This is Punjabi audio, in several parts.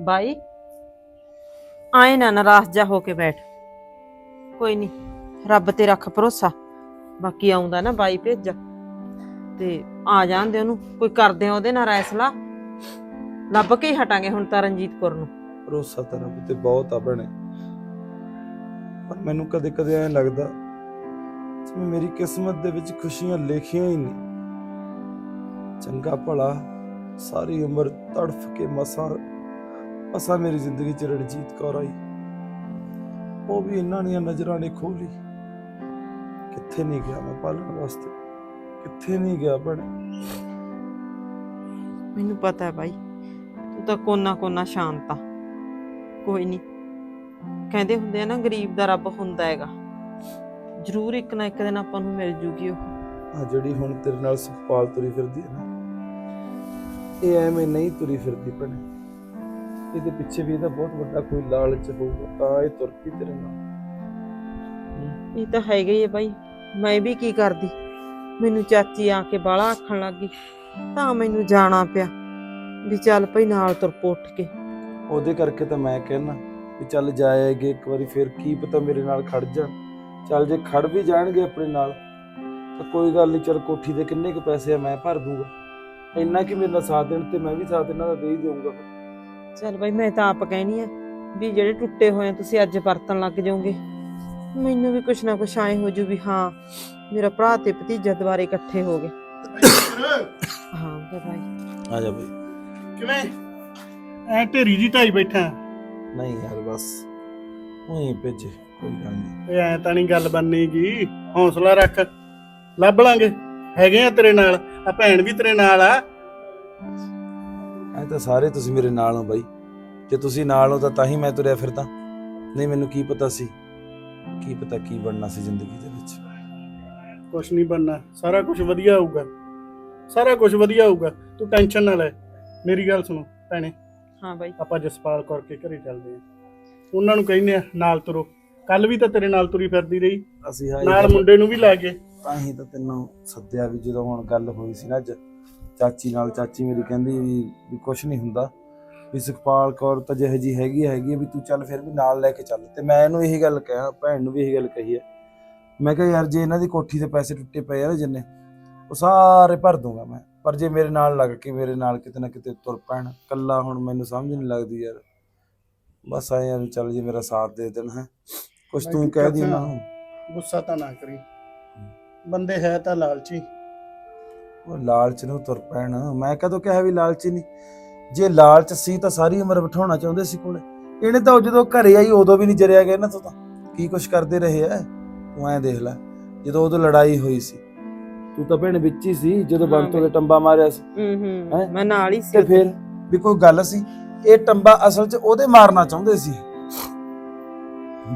ਬਾਈ, ਆਏ ਨਾ ਨਾਰਾਜ਼ ਜਾ ਹੋ ਕੇ ਬੈਠ। ਕੋਈ ਨਹੀਂ ਰੱਬ ਤੇ ਰੱਖ ਭਰੋਸਾ। ਬਾਕੀ ਆਉਂਦਾ ਨਾ ਬਾਈ ਭੇਜ। ਤੇ ਆ ਜਾਂਦੇ ਉਹਨੂੰ, ਕੋਈ ਕਰਦੇ ਆ ਉਹਦੇ ਨਾਲ ਰੈਸਲਾ ਲੱਭ ਕੇ ਹੀ ਹਟਾਂਗੇ ਹੁਣ ਤਾਂ ਰਣਜੀਤ ਕੌਰ ਨੂੰ। ਭਰੋਸਾ ਤਾਂ ਰੱਬ ਤੇ ਬਹੁਤ ਆ ਭੈਣੇ। ਪਰ ਮੈਨੂੰ ਕਦੇ ਕਦੇ ਐਂ ਲੱਗਦਾ ਜਿਵੇਂ ਮੇਰੀ ਕਿਸਮਤ ਦੇ ਵਿੱਚ ਖੁਸ਼ੀਆਂ ਲਿਖੀਆਂ ਹੀ ਨਹੀਂ। ਚੰਗਾ ਭਲਾ, ਸਾਰੀ ਉਮਰ ਤੜਫ ਕੇ ਮਸਾਂ ਮਸਾਂ ਮੇਰੀ ਜ਼ਿੰਦਗੀ ਚ ਰਣਜੀਤ ਕੌਰ ਆਈ। ਉਹ ਵੀ ਇਹਨਾਂ ਦੀਆਂ ਨਜ਼ਰਾਂ ਨੇ ਖੋਲੀ। ਕਿੱਥੇ ਨਹੀਂ ਗਿਆ ਮੈਂ ਪਾਲਣ ਵਾਸਤੇ? ਕਿੱਥੇ ਨਹੀਂ ਗਿਆ ਭੈਣੇ? ਮੈਨੂੰ ਪਤਾ ਹੈ ਬਾਈ ਤੂੰ ਤਾਂ ਕੋਨਾ ਕੋਨਾ ਸ਼ਾਂਤ ਆ। ਕੋਈ ਨਹੀਂ। ਕਹਿੰਦੇ ਹੁੰਦੇ ਆ ਨਾ ਗਰੀਬ ਦਾ ਰੱਬ ਹੁੰਦਾ ਹੈਗਾ। ਜ਼ਰੂਰ ਇੱਕ ਨਾ ਇੱਕ ਦਿਨ ਆਪਾਂ ਨੂੰ ਮਿਲ ਜੂਗੀ ਉਹ। ਆ ਜਿਹੜੀ ਹੁਣ ਤੇਰੇ ਨਾਲ ਸੁਖਪਾਲ ਤੁਰੀ ਫਿਰਦੀ ਹੈ ਨਾ ਇਹ ਐਵੇਂ ਨਹੀਂ ਤੁਰੀ ਫਿਰਦੀ ਭੈਣੇ। ਇਹਦੇ ਪਿੱਛੇ ਵੀ ਇਹਦਾ ਬਹੁਤ ਵੱਡਾ ਕੋਈ ਲਾਲਚ ਹੋਊਗਾ ਤਾਂ ਇਹ ਤੁਰ ਪਈ ਤੇਰੇ ਨਾਲ। ਇਹ ਤਾਂ ਹੈਗਾ ਹੀ ਹੈ ਬਾਈ। ਮੈਂ ਵੀ ਕੀ ਕਰਦੀ? ਮੈਨੂੰ ਚਾਚੀ ਆ ਕੇ ਬਾਲਾ ਆਖਣ ਲੱਗੀ ਤਾਂ ਮੈਨੂੰ ਜਾਣਾ ਪਿਆ ਵੀ ਚੱਲ ਭਈ ਨਾਲ ਤੁਰ ਪੋ ਉੱਠ ਕੇ। ਉਹਦੇ ਕਰਕੇ ਤਾਂ ਮੈਂ ਕਹਿਣਾ ਵੀ ਚੱਲ ਜਾਏਗੇ ਇੱਕ ਵਾਰੀ ਫਿਰ ਕੀ ਪਤਾ ਮੇਰੇ ਨਾਲ ਖੜ ਜਾਣ। ਚੱਲ ਜੇ ਖੜ ਵੀ ਜਾਣਗੇ ਆਪਣੇ ਨਾਲ ਤਾਂ ਕੋਈ ਗੱਲ ਨਹੀਂ ਚੱਲ ਕੋਠੀ ਦੇ ਕਿੰਨੇ ਕੁ ਪੈਸੇ ਆ ਮੈਂ ਭਰ ਦੂੰਗਾ। ਇੰਨਾ ਕਿ ਮੇਰੇ ਨਾਲ ਸਾਥ ਦੇਣ ਤੇ ਮੈਂ ਵੀ ਸਾਥ ਇਹਨਾਂ ਦਾ ਦੇ ਹੀ ਦੇਵਾਂਗਾ ਚੱਲ ਬਾਈ ਮੈਂ ਤਾਂ ਆਪ ਕਹਿਣੀ ਆ ਵੀ ਜਿਹੜੇ ਟੁੱਟੇ ਹੋਏ ਆ ਤੁਸੀਂ ਅੱਜ ਵਰਤਣ ਲੱਗ ਜਾਓਗੇ। ਮੈਨੂੰ ਵੀ ਕੁਛ ਨਾ ਕੁਛ ਆਏ ਹੋ ਜੂ ਵੀ ਹਾਂ ਮੇਰਾ ਭਰਾ ਤੇ ਭਤੀਜਾ ਦੁਬਾਰੇ ਇਕੱਠੇ ਹੋ ਗਏ। ਹਾਂ ਤੇ ਬਾਈ। ਆ ਜਾ ਬਈ। ਕਿਵੇਂ? ਐ ਢੇਰੀ ਜੀ ਢਾਈ ਬੈਠਾ। ਨਹੀਂ ਯਾਰ ਬਸ ਉਹੀ ਭੇਜੇ ਕੋਈ ਗੱਲ ਨਹੀਂ। ਐ ਤਾਂ ਨਹੀਂ ਗੱਲ ਬੰਨੇਗੀ ਹੌਸਲਾ ਰੱਖ। ਲੱਭ ਲਾਂਗੇ। ਹੈਗੇ ਆ ਤੇਰੇ ਨਾਲ। ਆ ਭੈਣ ਵੀ ਤੇਰੇ ਨਾਲ ਆ। ਐ ਤਾਂ ਸਾਰੇ ਤੁਸੀਂ ਮੇਰੇ ਨਾਲ ਹੋ ਬਾਈ। ਜੇ ਤੁਸੀਂ ਨਾਲ ਹੋ ਤਾਂ ਤਾਂ ਹੀ ਮੈਂ ਤੁਰਿਆ ਫਿਰਦਾ। ਨਹੀਂ ਮੈਨੂੰ ਕੀ ਪਤਾ ਸੀ? ਕੀ ਪਤਾ ਕੀ ਬਣਨਾ ਸੀ ਜ਼ਿੰਦਗੀ ਦੇ ਵਿੱਚ? ਕੁਛ ਨਹੀਂ ਬੰਨਾ ਸਾਰਾ ਕੁਝ ਵਧੀਆ ਹੋਊਗਾ। ਸਾਰਾ ਕੁਝ ਵਧੀਆ ਹੋਊਗਾ। ਤੂੰ ਟੈਨਸ਼ਨ ਨਾ ਲੈ। ਮੇਰੀ ਗੱਲ ਸੁਣੋ ਭੈਣੇ। ਹਾਂ ਬਾਈ। ਆਪਾਂ ਜਸਪਾਲ ਕੌਰ ਕੇ ਘਰੇ ਚੱਲਦੇ ਆ ਉਹਨਾਂ ਨੂੰ ਕਹਿੰਦੇ ਆ ਨਾਲ ਤੁਰੋ। ਕੱਲ ਵੀ ਤਾਂ ਤੇਰੇ ਨਾਲ ਤੁਰੀ ਫਿਰਦੀ ਰਹੀ। ਅਸੀਂ ਹਾਂ ਨਾਲ ਮੁੰਡੇ ਨੂੰ ਵੀ ਲੈ ਗਏ। ਤਾਂ ਹੀ ਤਾਂ ਤੈਨੂੰ ਸੱਦਿਆ ਵੀ ਜਦੋਂ ਹੁਣ ਗੱਲ ਹੋਈ ਸੀ ਨਾ ਅੱਜ। ਚਾਚੀ ਨਾਲ ਚਾਚੀ ਮੇਰੀ ਕਹਿੰਦੀ ਵੀ ਵੀ ਕੁਝ ਨਹੀਂ ਹੁੰਦਾ। ਵੀ ਸੁਖਪਾਲ ਕੌਰ ਤਾਂ ਜਿਹੇ ਜੀ ਹੈਗੀ ਹੈਗੀ ਵੀ ਤੂੰ ਚੱਲ ਫਿਰ ਵੀ ਨਾਲ ਲੈ ਕੇ ਚੱਲ। ਤੇ ਮੈਂ ਇਹਨੂੰ ਇਹੀ ਗੱਲ ਕਿਹਾ ਭੈਣ ਨੂੰ ਵੀ ਇਹੀ ਗੱਲ ਕਹੀ ਹੈ ਮੈਂ ਕਿਹਾ ਯਾਰ ਜੇ ਇਹਨਾਂ ਦੀ ਕੋਠੀ ਦੇ ਪੈਸੇ ਟੁੱਟੇ ਪਏ ਆ ਨਾ ਜਿੰਨੇ ਉਹ ਸਾਰੇ ਭਰ ਦੂੰਗਾ ਮੈਂ। ਪਰ ਜੇ ਮੇਰੇ ਨਾਲ ਲੱਗ ਕੇ ਮੇਰੇ ਨਾਲ ਕਿਤੇ ਨਾ ਕਿਤੇ ਤੁਰ ਪੈਣ ਕੱਲਾ ਹੁਣ ਮੈਨੂੰ ਸਮਝ ਨਹੀਂ ਲੱਗਦੀ ਯਾਰ। ਬਸ ਆਏ ਆ ਵੀ ਚੱਲ ਜੇ ਮੇਰਾ ਸਾਥ ਦੇ ਦੇਣ ਹੈ। ਕੁਛ ਤੂੰ ਕਹਿ ਦੀ ਨੂੰ। ਗੁੱਸਾ ਤਾਂ ਨਾ ਕਰੀ। ਬੰਦੇ ਹੈ ਤਾਂ ਲਾਲਚੀ। ਉਹ ਲਾਲਚ ਨੂੰ ਤੁਰ ਪੈਣ। ਮੈਂ ਕਦੋਂ ਕਿਹਾ ਵੀ ਲਾਲਚੀ ਨਹੀਂ? ਜੇ ਲਾਲਚ ਸੀ ਤਾਂ ਸਾਰੀ ਉਮਰ ਬਿਠਾਉਣਾ ਚਾਹੁੰਦੇ ਸੀ ਕੋਲੇ। ਇਹਨੇ ਤਾਂ ਜਦੋਂ ਘਰੇ ਆਈ ਉਦੋਂ ਵੀ ਨਹੀਂ ਜਰਿਆ ਗਿਆ ਇਹਨਾਂ ਤੋਂ ਤਾਂ। ਕੀ ਕੁਛ ਕਰਦੇ ਰਹੇ ਐ? ਤੂੰ ਐਂ ਦੇਖ ਲੈ ਜਦੋਂ ਉਦੋਂ ਲੜਾਈ ਹੋਈ ਸੀ। ਤੂੰ ਤਾਂ ਭੈਣ ਵਿੱਚ ਹੀ ਸੀ ਜਦੋਂ ਬੰਤੋ ਦੇ। ਟੰਬਾ ਮਾਰਿਆ ਸੀ। ਹੂੰ ਮੈਂ ਨਾਲ ਹੀ ਤੇ ਸੀ ਫਿਰ ਵੀ ਕੋਈ ਗੱਲ ਸੀ? ਇਹ ਟੰਬਾ ਅਸਲ 'ਚ ਉਹਦੇ ਮਾਰਨਾ ਚਾਹੁੰਦੇ ਸੀ।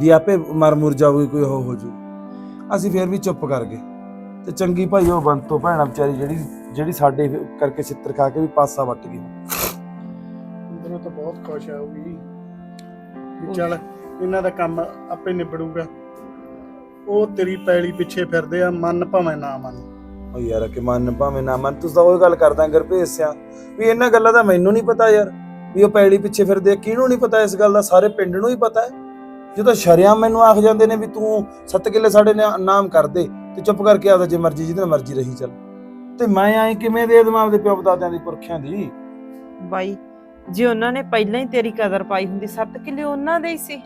ਵੀ ਆਪੇ ਮਰ ਮੁਰ ਜਾਊਗੀ ਕੋਈ ਹੋ ਹੋ ਜੂ। ਅਸੀਂ ਫਿਰ ਵੀ ਚੁੱਪ ਕਰ ਗਏ। ਤੇ ਚੰਗੀ ਭਾਈ ਉਹ ਬੰਤੋ ਭੈਣਾ ਵਿਚਾਰੀ ਜਿਹੜੀ ਜਿਹੜੀ ਸਾਡੇ ਕਰਕੇ ਛਿੱਤਰ ਖਾ ਕੇ ਵੀ ਪਾਸਾ ਵੱਟ ਗਈ। ਤਾਂ ਬਹੁਤ ਖੁਸ਼ ਆਊਗੀ ਵੀ। ਚੱਲ ਇਹਨਾਂ ਦਾ ਕੰਮ ਆਪੇ ਨਿਬੜੂਗਾ। ਉਹ ਤੇਰੀ ਪੈਲੀ ਪਿੱਛੇ ਫਿਰਦੇ ਆ ਮਨ ਭਾਵੇਂ ਨਾ ਮੰਨ। ਉਹ ਯਾਰ ਕਿ ਮਨ ਭਾਵੇਂ ਨਾ ਮਨ ਤੂੰ ਤਾਂ ਉਹ ਗੱਲ ਕਰਦਾ ਗਰਭੇਸ ਸਿਆ। ਵੀ ਇਹਨਾਂ ਗੱਲਾਂ ਦਾ ਮੈਨੂੰ ਨਹੀਂ ਪਤਾ ਯਾਰ। ਵੀ ਉਹ ਪੈੜੀ ਪਿੱਛੇ ਫਿਰਦੇ ਆ ਕਿਹਨੂੰ ਨਹੀਂ ਪਤਾ ਇਸ ਗੱਲ ਦਾ? ਸਾਰੇ ਪਿੰਡ ਨੂੰ ਹੀ ਪਤਾ ਹੈ। ਜਦੋਂ ਸ਼ਰਿਆਮ ਮੈਨੂੰ ਆਖ ਜਾਂਦੇ ਨੇ ਵੀ ਤੂੰ ਸੱਤ ਕਿੱਲੇ ਸਾਡੇ ਨਾਮ ਕਰ ਦੇ ਤੇ ਚੁੱਪ ਕਰਕੇ ਆਦਾ ਜੇ ਮਰਜ਼ੀ ਜਿਹਦੇ ਨਾਲ ਮਰਜ਼ੀ ਰਹੀ ਚੱਲ। ਤੇ ਮੈਂ ਐਂ ਕਿਵੇਂ ਦੇ ਦੇਵਾਂ ਆਪਦੇ ਪਿਓ ਦਾਦਿਆਂ ਦੀ ਪੁਰਖਿਆਂ ਦੀ? ਬਾਈ ਜੇ ਉਹਨਾਂ ਨੇ ਪਹਿਲਾਂ ਹੀ ਤੇਰੀ ਕਦਰ ਪਾਈ ਹੁੰਦੀ ਸੱਤ ਕਿੱਲੇ ਉਹਨਾਂ ਦੇ ਹੀ ਸੀ।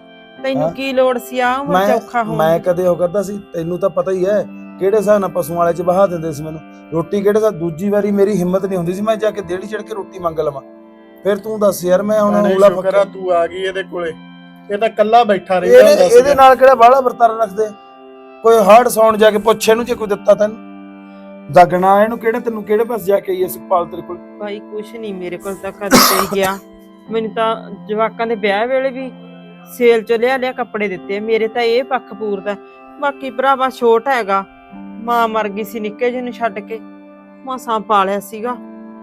ਤੈਨੂੰ ਹਾਂ। ਕੀ ਲੋੜ ਸੀ? ਆ ਉਮਰ ਮੈਂ ਚੌਖਾ ਹੋਣ ਮੈਂ ਦੀ? ਕਦੇ ਉਹ ਕਰਦਾ ਸੀ? ਤੈਨੂੰ ਤਾਂ ਪਤਾ ਹੀ ਹੈ ਕਿਹੜੇ ਹਿਸਾਬ ਨਾਲ ਪਸ਼ੂਆਂ ਵਾਲੇ ਚ ਬਹਾ ਦਿੰਦੇ ਸੀ ਮੈਨੂੰ? ਰੋਟੀ ਕਿਹੜੇ ਦਾ ਦੂਜੀ ਵਾਰੀ ਮੇਰੀ ਹਿੰਮਤ ਨਹੀਂ ਹੁੰਦੀ ਸੀ ਮੈਂ ਜਾ ਕੇ ਦੇੜੀ ਚੜ ਕੇ ਰੋਟੀ ਮੰਗ ਲਵਾਂ। ਫਿਰ ਤੂੰ ਦੱਸ ਯਾਰ ਮੈਂ ਹੁਣ ਭੈਣੇ ਉਂਗਲਾ ਸ਼ੁਕਰ ਫੱਕਰ ਆ ਤੂੰ ਆ ਗਈ ਇਹਦੇ ਕੋਲੇ। ਇਹ ਤਾਂ ਕੱਲਾ ਬੈਠਾ ਰਹਿੰਦਾ ਇਹਦੇ ਹੁੰਦਾ ਇਹਦੇ ਸੀਗਾ। ਨਾਲ ਕਿਹੜਾ ਬਾਹਲਾ ਵਰਤਾਰਾ ਰੱਖਦੇ? ਆ? ਕੋਈ ਹਾਰਡ ਸਾਊਂਡ ਜਾ ਕੇ ਪੁੱਛ ਇਹਨੂੰ ਜੇ ਕੋਈ ਦਿੱਤਾ ਤੈਨੂੰ? ਦਾਗਣਾ ਇਹਨੂੰ ਕਿਹੜੇ ਤੈਨੂੰ ਕਿਹੜੇ ਪਾਸ ਜਾ ਕੇ ਆਈ ਇਸ ਪਾਲ ਤੇਰੇ ਕੋਲ? ਬਾਈ ਕੁਛ ਨਹੀਂ ਮੇਰੇ ਕੋਲ ਤਾਂ ਕਦੇ ਕੋਈ ਗਿਆ। ਮੈਨੂੰ ਤਾਂ ਜਵਾਕਾਂ ਦੇ ਵਿਆਹ ਵੇਲੇ ਵੀ ਸੇਲ ਚ ਲਿਆ ਲਿਆ ਕੱਪੜੇ ਦਿੱਤੇ। ਮੇਰੇ ਤਾਂ ਇਹ ਪੱਖ ਪੂਰਦਾ ਬਾਕੀ ਭਰਾਵਾ ਛੋਟ ਹੈਗਾ। ਮਾਂ ਮਰ ਗਈ ਸੀ ਨਿੱਕੇ ਜਿਹੇ ਨੂੰ ਛੱਡ ਕੇ। ਮਾਸਾਂ ਪਾਲਿਆ ਸੀਗਾ।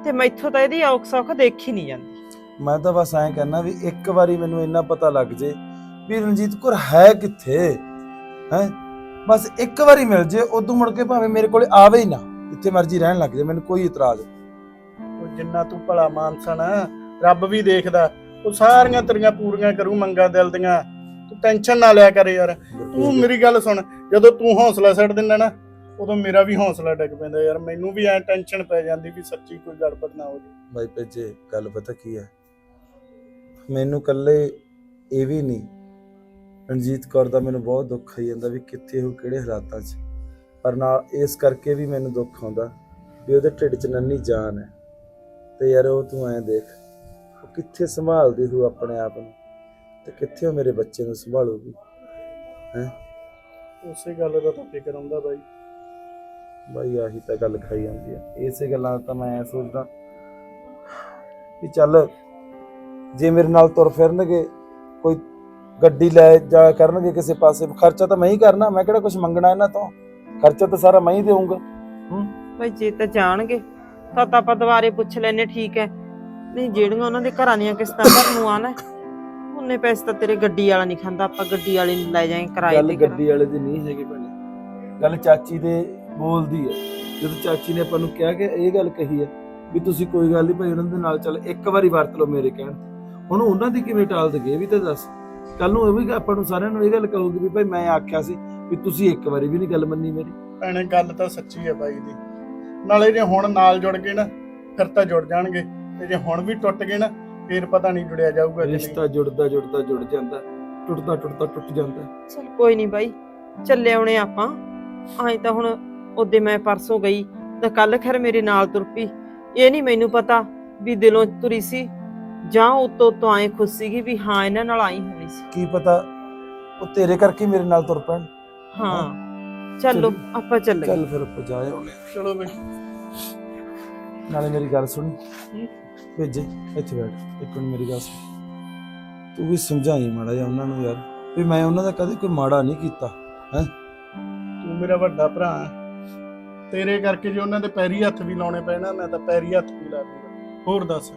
ਤੇ ਮੈਥੋਂ ਤਾਂ ਇਹਦੀ ਔਖ ਸੌਖ ਦੇਖੀ ਨਹੀਂ ਜਾਂਦੀ। ਮੈਂ ਤਾਂ ਬਸ ਐਂ ਕਹਿਣਾ ਵੀ ਇੱਕ ਵਾਰੀ ਮੈਨੂੰ ਇੰਨਾ ਪਤਾ ਲੱਗ ਜੇ ਵੀ ਰਣਜੀਤ ਕੌਰ ਹੈ ਕਿੱਥੇ? ਹੈ? ਬਸ ਇੱਕ ਵਾਰੀ ਮਿਲ ਜੇ ਉਦੋਂ ਮੁੜ ਕੇ ਭਾਵੇਂ ਮੇਰੇ ਕੋਲੇ ਆਵੇ ਹੀ ਨਾ ਜਿੱਥੇ ਮਰਜ਼ੀ ਰਹਿਣ ਲੱਗ ਜੇ ਮੈਨੂੰ ਕੋਈ ਇਤਰਾਜ਼ ਉਹ ਜਿੰਨਾ ਤੂੰ ਭਲਾ ਮਾਨਸਣ ਰੱਬ ਵੀ ਦੇਖਦਾ ਉਹ ਸਾਰੀਆਂ ਤੇਰੀਆਂ ਪੂਰੀਆਂ ਕਰੂ ਮੰਗਾ ਦਿਲ ਦੀਆਂ। ਤੂੰ ਟੈਨਸ਼ਨ ਨਾ ਲਿਆ ਕਰ ਯਾਰ। ਤੂੰ ਮੇਰੀ ਗੱਲ ਸੁਣ ਜਦੋਂ ਤੂੰ ਹੌਸਲਾ ਛੱਡ ਦਿੰਦਾ ਨਾ ਉਦੋਂ ਮੇਰਾ ਵੀ ਹੌਸਲਾ ਡਿੱਗ ਪੈਂਦਾ ਯਾਰ। ਮੈਨੂੰ ਵੀ ਐ ਟੈਨਸ਼ਨ ਪੈ ਜਾਂਦੀ ਵੀ ਸੱਚੀ ਕੋਈ ਗੜਬੜ ਨਾ ਹੋ ਜਾਵੇ ਬਾਈ ਭੇਜੇ ਗੱਲ ਪਤਾ ਕੀ ਹੈ? ਮੈਨੂੰ ਕੱਲੇ ਇਹ ਵੀ ਨਹੀਂ ਰਣਜੀਤ ਕੌਰ ਦਾ ਮੈਨੂੰ ਬਹੁਤ ਦੁੱਖ ਆਈ ਜਾਂਦਾ ਵੀ ਕਿੱਥੇ ਉਹ ਕਿਹੜੇ ਹਾਲਾਤਾਂ 'ਚ। ਪਰ ਨਾਲ ਇਸ ਕਰਕੇ ਵੀ ਮੈਨੂੰ ਦੁੱਖ ਆਉਂਦਾ ਵੀ ਉਹਦੇ ਢਿੱਡ 'ਚ ਨੰਨੀ ਜਾਨ ਹੈ। ਤੇ ਯਾਰ ਉਹ ਤੂੰ ਐਂ ਦੇਖ ਉਹ ਕਿੱਥੇ ਸੰਭਾਲਦੀ ਹੋ ਆਪਣੇ ਆਪ ਨੂੰ ਤੇ ਕਿੱਥੇ ਉਹ ਮੇਰੇ ਬੱਚੇ ਨੂੰ ਸੰਭਾਲੂਗੀ ਹੈ? ਉਸੇ ਗੱਲ ਦਾ ਤਾਂ ਫਿਕਰ ਆਉਂਦਾ ਬਾਈ। ਬਾਈ ਆਹੀ ਤਾਂ ਗੱਲ ਖਾਈ ਜਾਂਦੀ ਆ। ਇਸੇ ਗੱਲਾਂ ਦਾ ਤਾਂ ਮੈਂ ਐਂ ਸੋਚਦਾ ਵੀ ਚੱਲ ਜੇ ਮੇਰੇ ਨਾਲ ਤੁਰ ਫਿਰਨਗੇ ਕੋਈ ਗੱਡੀ ਲੈ ਜਾ ਕਰਨਗੇ ਕਿਸੇ ਪਾਸੇ ਖਰਚਾ ਤਾਂ ਮੈਂ ਹੀ ਕਰਨਾ ਮੈਂ ਕਿਹੜਾ ਕੁਝ ਮੰਗਣਾ ਇਹਨਾਂ ਤੋਂ? ਖਰਚਾ ਤਾਂ ਸਾਰਾ ਮੈਂ ਹੀ ਦੇਵਾਂਗਾ ਹੂੰ? ਭਾਈ ਜੇ ਤਾਂ ਜਾਣਗੇ ਤਾਂ ਤਾਂ ਆਪਾਂ ਦੁਬਾਰੇ ਪੁੱਛ ਲੈਨੇ ਠੀਕ ਹੈ। ਨਹੀਂ ਜਿਹੜੀਆਂ ਉਹਨਾਂ ਦੇ ਘਰਾਂ ਦੀਆਂ ਕਿਸ਼ਤਾਂ ਭਰਨ ਨੂੰ ਆਣਾ ਉਹਨੇ ਪੈਸੇ ਤਾਂ ਤੇਰੇ ਗੱਡੀ ਵਾਲਾ ਨਹੀਂ ਖਾਂਦਾ ਆਪਾਂ ਗੱਡੀ ਵਾਲੇ ਨੂੰ ਲੈ ਜਾਏ ਕਿਰਾਏ ਗੱਲ ਤੇ ਗੱਡੀ ਵਾਲੇ ਦੀ ਨਹੀਂ ਹੈਗੀ ਭੈਣੇ। ਗੱਲ ਚਾਚੀ ਦੇ ਬੋਲਦੀ ਹੈ। ਜਦੋਂ ਚਾਚੀ ਨੇ ਆਪਾਂ ਨੂੰ ਕਿਹਾ ਕਿ ਇਹ ਗੱਲ ਕਹੀ ਹੈ ਵੀ ਤੁਸੀਂ ਕੋਈ ਗੱਲ ਨਹੀਂ ਭਾਈ ਉਹਨਾਂ ਦੇ ਨਾਲ ਚੱਲ ਇੱਕ ਵਾਰੀ ਵਰਤ ਲਓ ਮੇਰੇ ਕਹਿਣ ਤੇ। ਹੁਣ ਉਹਨਾਂ ਦੀ ਕਿਵੇਂ ਟਾਲ ਦਗੇ ਵੀ ਤਾਂ ਦੱਸ। ਕੱਲ ਨੂੰ ਇਹ ਵੀ ਆਪਾਂ ਨੂੰ ਸਾਰਿਆਂ ਨੂੰ ਇਹ ਗੱਲ ਕਹੂਗੀ ਵੀ ਭਾਈ ਮੈਂ ਆਖਿਆ ਸੀ ਵੀ ਤੁਸੀਂ ਇੱਕ ਵਾਰੀ ਵੀ ਨਹੀਂ ਗੱਲ ਮੰਨੀ ਮੇਰੀ। ਭੈਣੇ ਗੱਲ ਤਾਂ ਸੱਚੀ ਹੈ ਬਾਈ ਦੀ। ਨਾਲੇ ਜੇ ਹੁਣ ਨਾਲ ਜੁੜ ਗਏ ਨਾ ਫਿਰ ਤਾਂ ਜੁੜ ਜਾਣਗੇ। ਤੇ ਜੇ ਹੁਣ ਵੀ ਟੁੱਟ ਗਏ ਨਾ ਫਿਰ ਪਤਾ ਨਹੀਂ ਜੁੜਿਆ ਜਾਊਗਾ ਕਿ ਨਹੀਂ। ਰਿਸ਼ਤਾ ਜੁੜਦਾ ਜੁੜਦਾ ਜੁੜ ਜਾਂਦਾ ਟੁੱਟਦਾ ਟੁੱਟਦਾ ਟੁੱਟ ਜਾਂਦਾ। ਚਲ ਕੋਈ ਨਹੀਂ ਬਾਈ ਚੱਲੇ ਆਉਣੇ ਆਪਾਂ। ਆਏ ਤਾਂ ਹੁਣ ਉਹਦੇ ਮੈਂ ਪਰਸੋਂ ਗਈ ਤਾਂ ਕੱਲ ਖੈਰ ਮੇਰੇ ਨਾਲ ਤੁਰ ਪਈ। ਇਹ ਨਹੀਂ ਮੈਨੂੰ ਪਤਾ ਵੀ ਦਿਲੋਂ ਤੁਰੀ ਸੀ ਜਾਂ ਉਤੋਂ ਤੋਂ ਆਏ ਖੁਸ਼ ਸੀਗੀ ਵੀ ਹਾਂ ਇਹਨਾਂ ਨਾਲ ਆਈ ਹੋਣੀ ਸੀ। ਕੀ ਪਤਾ ਉਹ ਤੇਰੇ ਕਰਕੇ ਮੇਰੇ ਨਾਲ ਤੁਰ ਪੈਣ। ਹਾਂ। ਚੱਲੋ ਆਪਾਂ ਚੱਲ ਗਏ ਚੱਲ ਫਿਰ ਆਪਾਂ ਜਾ ਆਉਣੇ ਚਲੋ ਬਈ। ਨਾਲੇ ਮੇਰੀ ਗੱਲ ਸੁਣੀ। ਭੇਜੇ ਇੱਥੇ ਬੈਠ। ਇੱਕ ਮਿੰਟ ਮੇਰੀ ਗੱਲ ਸੁਣ। ਤੂੰ ਵੀ ਸਮਝਾਈ ਮਾੜਾ ਜਿਹਾ ਉਹਨਾਂ ਨੂੰ ਯਾਰ ਵੀ ਮੈਂ ਉਹਨਾਂ ਦਾ ਕਦੇ ਕੋਈ ਮਾੜਾ ਨਹੀਂ ਕੀਤਾ ਹੈ? ਤੂੰ ਮੇਰਾ ਵੱਡਾ ਭਰਾ ਹੈ। ਤੇਰੇ ਕਰਕੇ ਜੇ ਉਹਨਾਂ ਦੇ ਪੈਰੀ ਹੱਥ ਵੀ ਲਾਉਣੇ ਪੈਣਾ ਮੈਂ ਤਾਂ ਪੈਰੀ ਹੱਥ ਵੀ ਲਾ ਦੂੰਗਾ। ਹੋਰ ਦੱਸ।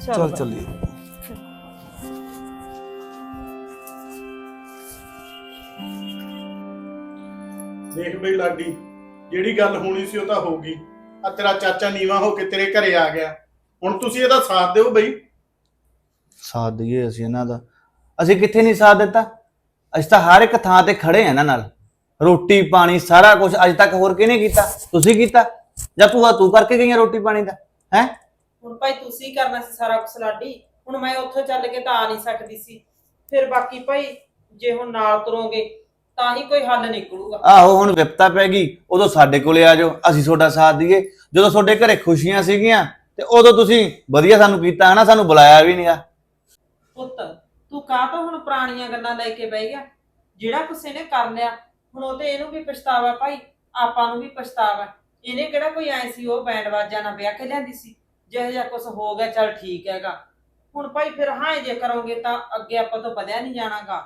ਚੱਲ। ਚੱਲੀਏ। ਦੇਖ ਬਈ ਲਾਡੀ ਜਿਹੜੀ ਗੱਲ ਹੋਣੀ ਸੀ ਉਹ ਤਾਂ ਹੋ ਗਈ। ਆ ਤੇਰਾ ਚਾਚਾ ਨੀਵਾ ਹੋ ਕੇ ਤੇਰੇ ਘਰੇ ਆ ਗਿਆ। ਹੁਣ ਤੁਸੀਂ ਇਹਦਾ ਸਾਥ ਦਿਓ ਬਈ। ਸਾਥ ਦਈਏ ਅਸੀਂ ਇਹਨਾਂ ਦਾ। ਅਸੀਂ ਕਿੱਥੇ ਨਹੀਂ ਸਾਥ ਦਿੱਤਾ? ਅਸੀਂ ਤਾਂ ਹਰ ਇੱਕ ਥਾਂ ਤੇ ਖੜੇ ਆ ਇਹਨਾਂ ਨਾਲ। ਰੋਟੀ ਪਾਣੀ ਸਾਰਾ ਕੁਝ ਅੱਜ ਤੱਕ ਹੋਰ ਕਿਹਨੇ ਕੀਤਾ? ਤੁਸੀਂ ਕੀਤਾ? ਜਾਂ ਭੂਆ ਤੂੰ ਕਰਕੇ ਗਈਆਂ ਰੋਟੀ ਪਾਣੀ ਦਾ? ਹੈ? ਹੁਣ ਭਾਈ ਤੁਸੀਂ ਕਰਨਾ ਸੀ ਸਾਰਾ ਕੁਛ ਲਾਡੀ ਹੁਣ ਮੈਂ ਉੱਥੋਂ ਚੱਲ ਕੇ ਤਾਂ ਆ ਨਹੀਂ ਸਕਦੀ ਸੀ। ਫਿਰ ਬਾਕੀ ਭਾਈ ਜੇ ਹੁਣ ਨਾਲ ਤੁਰੋਗੇ ਤਾਂ ਹੀ ਕੋਈ ਹੱਲ ਨਿਕਲੂਗਾ। ਆਹੋ ਹੁਣ ਵਿਪਤਾ ਪੈ ਗਈ ਉਦੋਂ ਸਾਡੇ ਕੋਲੇ ਆ ਜਾਓ ਅਸੀਂ ਤੁਹਾਡਾ ਸਾਥ ਦਈਏ। ਜਦੋਂ ਤੁਹਾਡੇ ਘਰੇ ਖੁਸ਼ੀਆਂ ਸੀਗੀਆਂ ਤੇ ਉਦੋਂ ਤੁਸੀਂ ਵਧੀਆ ਸਾਨੂੰ ਕੀਤਾ ਹਨਾ ਸਾਨੂੰ ਬੁਲਾਇਆ ਵੀ ਨਹੀਂਗਾ ਪੁੱਤ ਤੂੰ ਕਾਹ ਤੋਂ ਹੁਣ ਪੁਰਾਣੀਆਂ ਗੱਲਾਂ ਲੈ ਕੇ ਬਹਿ ਗਿਆ? ਜਿਹੜਾ ਕੁਛ ਇਹਨੇ ਕਰ ਲਿਆ ਹੁਣ ਉਹ ਤੇ ਇਹਨੂੰ ਵੀ ਪਛਤਾਵਾ ਭਾਈ ਆਪਾਂ ਨੂੰ ਵੀ ਪਛਤਾਵਾ। ਇਹਨੇ ਕਿਹੜਾ ਕੋਈ ਐ ਸੀ ਉਹ ਬੈਂਡ ਵਾਜਾ ਨਾਲ ਵਿਆਹ ਕੇ ਲਿਆਂਦੀ ਸੀ? ਜਿਹੋ ਜਿਹਾ ਕੁਛ ਹੋ ਗਿਆ ਚੱਲ ਠੀਕ ਹੈਗਾ। ਹੁਣ ਭਾਈ ਫਿਰ ਹਾਂ ਜੇ ਕਰੋਗੇ ਤਾਂ ਅੱਗੇ ਆਪਾਂ ਤੋਂ ਵਧਿਆ ਨਹੀਂ ਜਾਣਾਗਾ।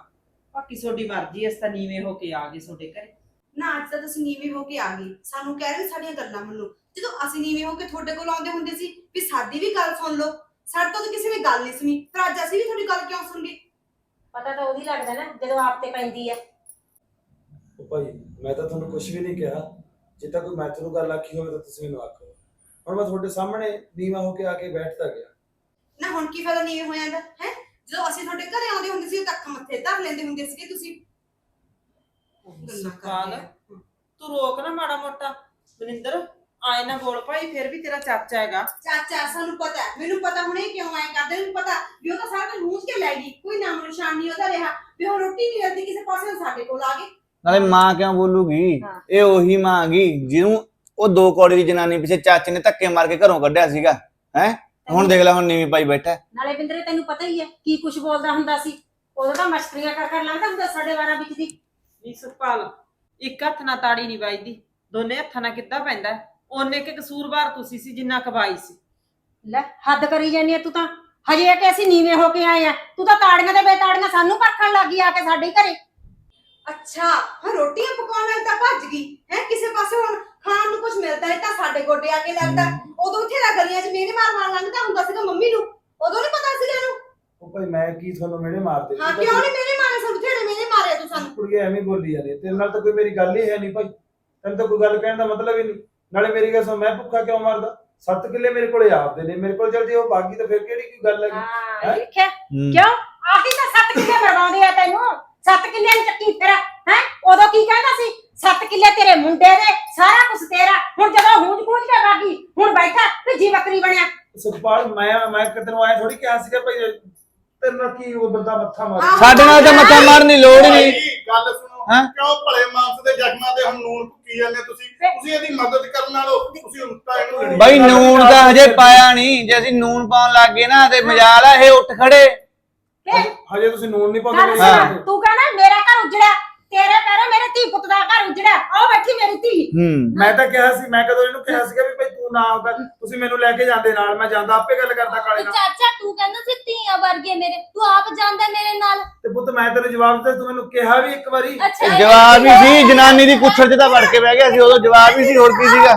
ਬਾਕੀ ਤੁਹਾਡੀ ਮਰਜ਼ੀ ਇਸ ਤਾਂ ਨੀਵੇਂ ਹੋ ਕੇ ਆ ਗਏ ਤੁਹਾਡੇ ਘਰੇ। ਨਾ ਅੱਜ ਤਾਂ ਤੁਸੀਂ ਨੀਵੇਂ ਹੋ ਕੇ ਆ ਗਏ। ਸਾਨੂੰ ਕਹਿ ਰਹੇ ਵੀ ਸਾਡੀਆਂ ਗੱਲਾਂ ਮੰਨੋ। ਜਦੋਂ ਅਸੀਂ ਨੀਵੇਂ ਹੋ ਕੇ ਤੁਹਾਡੇ ਕੋਲ ਆਉਂਦੇ ਹੁੰਦੇ ਸੀ ਵੀ ਸਾਡੀ ਵੀ ਗੱਲ ਸੁਣ ਲਓ। ਸਾਡੇ ਤੋਂ ਤਾਂ ਕਿਸੇ ਨੇ ਗੱਲ ਨਹੀਂ ਸੁਣੀ। ਪਰ ਅੱਜ ਅਸੀਂ ਵੀ ਤੁਹਾਡੀ ਗੱਲ ਕਿਉਂ ਸੁਣ ਗਏ ਪਤਾ ਤਾਂ ਉਹਦੀ ਲੱਗਦਾ ਨਾ ਜਦੋਂ ਆਪ ਤੇ ਪੈਂਦੀ ਹੈ ਉਹ ਭਾਈ ਮੈਂ ਤਾਂ ਤੁਹਾਨੂੰ ਕੁਝ ਵੀ ਨਹੀਂ ਕਿਹਾ। ਜੇ ਤਾਂ ਕੋਈ ਮੈਂ ਤੁਹਾਨੂੰ ਗੱਲ ਆਖੀ ਹੋਵੇ ਤਾਂ ਤੁਸੀਂ ਮੈਨੂੰ ਆਖੋ। ਹੁਣ ਮੈਂ ਤੁਹਾਡੇ ਸਾਹਮਣੇ ਨੀਵਾ ਹੋ ਕੇ ਆ ਕੇ ਬੈਠਦਾ ਗਿਆ। ਨਾ ਹੁਣ ਕੀ ਫਾਇਦਾ ਨੀਵੇਂ ਹੋ ਜਾਂਦਾ ਹੈ? ਜਦੋਂ ਅਸੀਂ ਤੁਹਾਡੇ ਘਰੇ ਆਉਂਦੇ ਹੁੰਦੇ ਸੀ ਅੱਖ ਮੱਥੇ ਧਰ ਲੈਂਦੇ ਹੁੰਦੇ ਸੀਗੇ ਤੁਸੀਂ। ਗੱਲਾਂ ਸੁਖਪਾਲ, ਕਰਦੇ ਆ। ਤੂੰ ਰੋਕ ਨਾ ਮਾੜਾ ਮੋਟਾ। ਮਨਿੰਦਰ ਆਏ ਨਾ ਬੋਲ ਭਾਈ ਫਿਰ ਵੀ ਤੇਰਾ ਚਾਚਾ ਹੈਗਾ। ਚਾਚਾ ਸਾਨੂੰ ਪਤਾ ਹੈ, ਮੈਨੂੰ ਪਤਾ ਹੁਣ ਇਹ ਕਿਉਂ ਐ ਕਰਦੇ ਮੈਨੂੰ ਪਤਾ ਵੀ ਉਹ ਤਾਂ ਸਾਰਾ ਕੁਝ ਮੂੰਹ ਕੇ ਲੈ ਗਈ। ਕੋਈ ਨਾਮ ਨਿਸ਼ਾਨ ਨਹੀਂ ਉਹਦਾ ਰਿਹਾ। ਵੀ ਹੁਣ ਰੋਟੀ ਨਹੀਂ ਮਿਲਦੀ ਕਿਸੇ ਪਾਸੇ ਸਾਡੇ ਕੋਲ ਆ ਗਏ ਨਾਲੇ ਮਾਂ ਕਿਉਂ ਬੋਲੂਗੀ। ਇਹ ਉਹੀ ਮਾਂ ਆ ਗਈ ਜਿਹਨੂੰ ਉਹ ਦੋ ਕੌੜੀ ਦੀ ਜਨਾਨੀ ਪਿੱਛੇ ਚਾਚੇ ਨੇ ਧੱਕੇ ਮਾਰ ਕੇ ਘਰੋਂ ਕੱਢਿਆ ਸੀਗਾ ਹੈ? ਹੁਣ ਦੇਖ ਲੈ ਹੁਣ ਨੀਵੀਂ ਪਾਈ ਬੈਠਾ। ਹੈ। ਨਾਲੇ ਬਿੰਦਰੇ ਤੈਨੂੰ ਪਤਾ ਹੀ ਹੈ ਕੀ ਕੁਝ ਬੋਲਦਾ ਹੁੰਦਾ ਸੀ। ਉਦੋਂ ਤਾਂ ਮਸਕਰੀਆਂ ਕਰ ਕਰ ਲੰਘਦਾ ਹੁੰਦਾ ਸਾਡੇ ਵਾਰਾਂ ਵਿੱਚ ਦੀ। ਨੀ ਸੁਖਪਾਲ ਇੱਕ ਹੱਥ ਨਾਲ ਤਾੜੀ ਨਹੀਂ ਵੱਜਦੀ ਦੋਨੇ ਹੱਥਾਂ ਨਾਲ ਕਿੱਦਾਂ ਪੈਂਦਾ ਹੈ? ਉਹਨੇ ਕਿ ਕਸੂਰਵਾਰ ਤੁਸੀਂ ਸੀ ਜਿੰਨਾ ਕਬਾਈ ਸੀ। ਲੈ ਹੱਦ ਕਰੀ ਜਾਨੀ ਆ ਤੂੰ ਤਾਂ। ਹਜੇ ਕਿ ਅਸੀਂ ਨੀਵੇਂ ਹੋ ਕੇ ਆਏ ਆ। ਤੂੰ ਤਾਂ ਤਾੜੀਆਂ ਤੇ ਬੇਤਾੜੀਆਂ ਸਾਨੂੰ ਪਰਖਣ ਲੱਗੀ ਆ ਕੇ ਸਾਡੇ ਘਰੇ। ਅੱਛਾ ਹਾਂ ਰੋਟੀਆਂ ਪਕਾਉਣ ਵਾਲੀ ਤਾਂ ਭੱਜ ਗਈ। ਹੈ ਕਿਸੇ ਪਾਸੇ ਹੁਣ ਖਾਣ ਨੂੰ ਕੁਝ ਮਿਲਦਾ ਹੈ ਤਾਂ ਸਾਡੇ ਗੋਡੇ ਆ ਕੇ ਲੱਗਦਾ। ਉਦੋਂ ਉੱਥੇ ਦਾ ਗਲੀਆਂ 'ਚ ਮੇਰੇ ਮਾਰ ਮਾਰ ਲੰਘਦਾ ਹੁੰਦਾ ਸੀਗਾ ਮੰਮੀ ਨੂੰ। ਉਦੋਂ ਨਹੀਂ ਪਤਾ ਸੀਗਾ ਇਹਨੂੰ। ਉਹ ਭਾਈ ਮੈਂ ਕੀ ਤੁਹਾਨੂੰ ਮੇਰੇ ਮਾਰਦੇ ਹਾਂ ਕਿਉਂ ਨਹੀਂ ਮੇਰੇ ਮਾਰੇ ਸਾਨੂੰ? ਥੇੜੇ ਮੇਰੇ ਮਾਰੇ ਤੂੰ ਸਾਨੂੰ? ਕੁੜੀਆਂ ਐਵੇਂ ਹੀ ਬੋਲੀ ਜਾਂਦੇ ਤੇਰੇ ਨਾਲ ਤਾਂ ਕੋਈ ਮੇਰੀ ਗੱਲ ਹੀ ਹੈ ਨਹੀਂ ਭਾਈ। ਤੈਨੂੰ ਤਾਂ ਕੋਈ ਗੱਲ ਕਹਿਣ ਦਾ ਮਤਲਬ ਹੀ ਨਹੀਂ ਨਾਲੇ ਮੇਰੀ ਗੱਲ ਸੁਣ ਮੈਂ ਭੁੱਖਾ ਕਿਉਂ ਮਰਦਾ? ਸੱਤ ਕਿੱਲੇ ਮੇਰੇ ਕੋਲੇ ਆਪਦੇ ਨੇ। ਮੇਰੇ ਕੋਲ ਚੱਲ ਜੇ ਉਹ ਬਾਗੀ ਤਾਂ ਫਿਰ ਕਿਹੜੀ ਕੀ ਗੱਲ ਹੈ ਹਾਂ? ਦੇਖਿਆ। ਕਿਉਂ? ਆਹੀ ਤਾਂ 7 ਕਿੱਲੇ ਮਰਵਾਉਂਦੇ ਆ ਤੈਨੂੰ। 7 ਕਿੱਲੇ ਨੂੰ ਚੱਕੀ ਫਿਰ ਹੈ? ਉਦੋਂ ਕੀ ਕਹਿੰਦਾ ਸੀ? 7 ਕਿੱਲੇ ਤੇਰੇ ਮੁੰਡੇ ਦੇ ਸਾਰਾ ਕੁਝ ਤੇਰਾ। ਹੁਣ ਜਦੋਂ ਹੂੰਜ ਪੂੰਜ ਕੇ ਬਾਗੀ ਹੁਣ ਬੈਠਾ ਭਿੱਜੀ ਬੱਕਰੀ ਬਣਿਆ। ਸੁਖਪਾਲ ਮੈਂ ਮੈਂ ਕਿਤੇ ਨੂੰ ਆਇਆ ਥੋੜੀ ਕਿਹਾ ਸੀਗਾ ਭਾਈ ਤੇਰੇ ਨਾਲ ਕੀ ਉਹ ਬੰਦਾ ਮੱਥਾ ਮਾਰ। ਸਾਡੇ ਨਾਲ ਤਾਂ ਮੱਥਾ ਮਾਰਨ ਦੀ ਲੋੜ ਹੀ ਨਹੀਂ। ਭਾਈ, ਗੱਲ ਸੁਣੋ। ਹੈਂ? ਕਿਉਂ ਭਲੇ ਮਾਨਸ ਦੇ ਜ਼ਖਮਾਂ ਤੇ ਹੁਣ ਨੂਨ ਭੁੱਕੀ ਜਾਂਦੇ ਤੁਸੀਂ? ਤੁਸੀਂ ਇਹਦੀ ਮਦਦ ਕਰਨ ਨਾਲੋਂ ਤੁਸੀਂ ਉਲਟਾ ਇਹਨੂੰ ਲੜੀ ਬਈ। ਨੂਨ ਤਾਂ ਹਜੇ ਪਾਇਆ ਨਹੀਂ। ਜੇ ਅਸੀਂ ਨੂਨ ਪਾਉਣ ਲੱਗ ਗਏ ਨਾ ਤੇ ਮਜਾਲ ਆ ਇਹ ਉੱਠ ਖੜੇ। ਹਜੇ ਤੁਸੀਂ ਨੂਨ ਨਹੀਂ ਗੱਲ ਪਾਉਂਦੇ ਹਾਂ। ਤੂੰ ਕਹਿੰਦਾ ਮੇਰਾ ਘਰ ਉਜੜਿਆ ਤੇਰੇ ਪੈਰੇ ਮੇਰੇ ਧੀ ਪੁੱਤ ਦਾ ਘਰ ਉਜੜਿਆ ਉਹ ਬੈਠੀ ਮੇਰੀ ਧੀ। ਹੂੰ। ਮੈਂ ਤਾਂ ਕਿਹਾ ਸੀ ਮੈਂ ਕਦੋਂ ਇਹਨੂੰ ਕਿਹਾ ਸੀਗਾ ਵੀ ਭਾਈ ਤੂੰ ਨਾ ਆਉਂਦਾ ਤੁਸੀਂ ਮੈਨੂੰ ਲੈ ਕੇ ਜਾਂਦੇ ਨਾਲ ਮੈਂ ਜਾਂਦਾ ਆਪੇ ਗੱਲ ਕਰਦਾ ਕਾਲੇ ਨਾਲ। ਚਾਚਾ ਤੂੰ ਕਹਿੰਦਾ ਸੀ ਧੀਆਂ ਵਰਗੇ ਮੇਰੇ ਤੂੰ ਆਪ ਜਾਂਦਾ ਮੇਰੇ ਨਾਲ। ਤੇ ਪੁੱਤ ਮੈਂ ਤੈਨੂੰ ਜਵਾਬ ਦਿੱਤਾ ਤੂੰ ਮੈਨੂੰ ਕਿਹਾ ਵੀ ਇੱਕ ਵਾਰੀ। ਅੱਛਾ ਇਹ ਜਵਾਬ ਹੀ ਸੀ ਜਨਾਨੀ ਦੀ ਕੁੱਛੜ 'ਚ ਤਾਂ ਵੜ ਕੇ ਬਹਿ ਗਿਆ ਸੀ ਉਦੋਂ ਜਵਾਬ ਹੀ ਸੀ ਹੋਰ ਕੀ ਸੀਗਾ?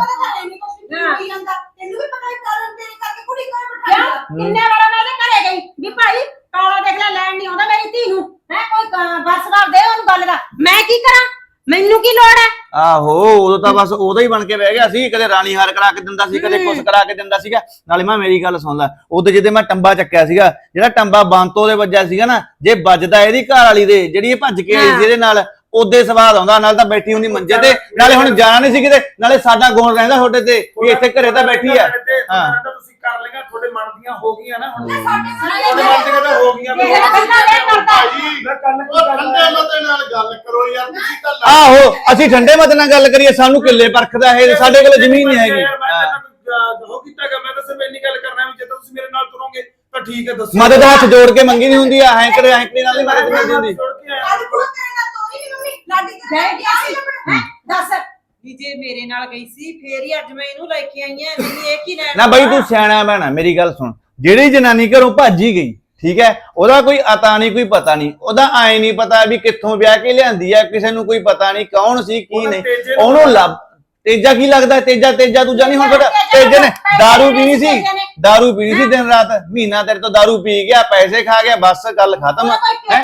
ਤੈਨੂੰ ਵੀ ਪਤਾ ਹੈ ਕਾਰਨ ਤੇਰੇ ਕਰਕੇ ਕੁੜੀ ਘਰ ਬਿਠਾ ਕਿਉਂ? ਕਿੰਨੇ ਵਾਰ ਮੈਂ ਇਹਦੇ ਘਰੇ ਗਈ ਵੀ ਭਾਈ ਕਾਲਾ ਦੇਖ ਲੈ ਲੈਣ ਨਹੀਂ ਆਉਂਦਾ ਮੇਰੀ ਧੀ ਨੂੰ। ਹੈ ਕੋਈ ਬਸ ਦੇ ਉਹਨੂੰ ਗੱਲ ਦਾ। ਮੈਂ ਕੀ ਕਰਾਂ? ਮੈਨੂੰ ਕੀ ਲੋੜ ਹੈ? ਆਹੋ ਉਦੋਂ ਤਾਂ ਬਸ ਉਦੋਂ ਹੀ ਬਣ ਕੇ ਬਹਿ ਗਿਆ ਸੀ। ਕਦੇ ਰਾਣੀ ਹਾਰ ਕਰਾ ਕੇ ਦਿੰਦਾ ਸੀ ਕਦੇ ਕੁਛ ਕਰਾ ਕੇ ਦਿੰਦਾ ਸੀਗਾ। ਨਾਲੇ ਮੈਂ ਮੇਰੀ ਗੱਲ ਸੁਣ ਲੈ ਉਦੋਂ ਜਿਹਦੇ ਮੈਂ ਟੰਬਾ ਚੱਕਿਆ ਸੀਗਾ ਜਿਹੜਾ ਟੰਬਾ ਬੰਤੋ ਦੇ ਵੱਜਿਆ ਸੀਗਾ ਨਾ ਜੇ ਵੱਜਦਾ ਇਹਦੀ ਘਰ ਵਾਲੀ ਦੇ ਜਿਹੜੀ ਇਹ ਭੱਜ ਕੇ ਆਈ ਸੀ ਇਹਦੇ ਨਾਲ ਉਹਦੇ ਸਵਾਦ ਆਉਂਦਾ ਨਾਲ ਤਾਂ ਬੈਠੀ ਹੁੰਦੀ ਮੰਜੇ ਤੇ ਨਾਲੇ ਹੁਣ ਜਾਣਾ ਨਹੀਂ ਸੀ ਕਿਤੇ ਨਾਲੇ ਸਾਡਾ ਗੁਣ ਰਹਿੰਦਾ ਤੁਹਾਡੇ ਤੇ ਵੀ ਇੱਥੇ ਘਰੇ ਤਾਂ ਬੈਠੀ ਆ। ਹਾਂ। ਹਾਂ। ਤੁਸੀਂ ਕਰ ਲੇਗਾ ਤੁਹਾਡੇ ਮਨ ਦੀਆਂ ਹੋ ਗਈਆਂ ਨਾ ਹੁਣ। ਸਾਡੇ ਤੁਹਾਡੇ ਮਨ ਦੀਆਂ ਤਾਂ ਹੋ ਗਈਆਂ। ਇਹ ਗੱਲਾਂ ਇਹ ਕਰਦਾ ਭਾਈ ਮੈਂ ਕੱਲ ਕੀ ਉਹ ਠੰਡੇ ਮਤੇ ਨਾਲ ਗੱਲ ਕਰੋ ਯਾਰ ਤੁਸੀਂ ਤਾਂ ਲੜ- ਆਹੋ ਅਸੀਂ ਠੰਡੇ ਮਤ ਨਾਲ ਗੱਲ ਕਰੀਏ ਸਾਨੂੰ ਕਿੱਲੇ ਪਰਖਦਾ ਇਹ ਸਾਡੇ ਕੋਲ ਜ਼ਮੀਨ ਨਹੀਂ ਹੈਗੀ। ਹਾਂ। ਉਹ ਕੀਤਾਗਾ ਮੈਂ ਤਾਂ ਸਿਰਫ ਇੰਨੀ ਗੱਲ ਕਰਨਾ ਵੀ ਜੇ ਤਾਂ ਤੁਸੀਂ ਮੇਰੇ ਨਾਲ ਤੁਰੋਗੇ ਤਾਂ ਠੀਕ ਹੈ ਦੱਸੋ। ਮਦਦ ਹੱਥ ਜੋੜ ਕੇ ਮੰਗੀ ਨਹੀਂ ਹੁੰਦੀ ਆ ਹੈਂਕਰ ਹੈਂਕਰੀ ਨਾਲ ਨਹੀਂ ਮਦਦ ਮਿਲਦੀ ਹੁੰਦੀ। ਛੋੜ ਕੇ ਆਇਆ। ਅੱਜ ਕੋਲ ਤੇਰੇ ਨਾਲ ਤੋਰੀ ਨਹੀਂ ਮੰਮੀ। ਲਾਡੀ ਤੇ ਬਹਿ ਗਿਆ ਸੀ। ਹੈਂ? ਦੱਸ। ਵੀ ਜੇ ਮੇਰੇ ਨਾਲ ਗਈ ਸੀ ਫੇਰ ਹੀ ਅੱਜ ਮੈਂ ਇਹਨੂੰ ਲੈ ਕੇ ਆਈ ਆ ਨਹੀਂ ਇਹ ਕੀ ਲੈਣ ਨਾ ਬਾਈ ਤੂੰ ਸਿਆਣਾ ਬਹਿਣਾ ਮੇਰੀ ਗੱਲ ਸੁਣ ਜਿਹੜੀ ਜਨਾਨੀ ਘਰੋਂ ਭੱਜੀ ਗਈ ਠੀਕ ਹੈ ਉਹਦਾ ਕੋਈ ਅਤਾ ਨਹੀਂ ਕੋਈ ਪਤਾ ਨਹੀਂ ਉਹਦਾ ਆਏ ਨਹੀਂ ਪਤਾ ਵੀ ਕਿੱਥੋਂ ਵਿਆਹ ਕੇ ਲਿਆਂਦੀ ਹੈ ਕਿਸੇ ਨੂੰ ਕੋਈ ਪਤਾ ਨਹੀਂ ਕੌਣ ਸੀ ਕੀ ਨਹੀਂ ਉਹਨੂੰ ਲੱਭ ਤੇਜਾ ਕੀ ਲੱਗਦਾ ਤੇਜਾ ਤੇਜਾ ਤੂੰ ਜਾਨੀ ਹੁਣ ਤੁਹਾਡਾ ਤੇਜੇ ਨੇ दारू ਪੀਣੀ ਸੀ दारू ਪੀਣੀ ਸੀ ਦਿਨ ਰਾਤ ਮਹੀਨਾ ਤੇਰੇ ਤੋਂ दारू ਪੀ ਗਿਆ ਪੈਸੇ ਖਾ ਗਿਆ ਬਸ ਗੱਲ ਖਤਮ ਉਹਦਾ ਕੋਈ ਹੈ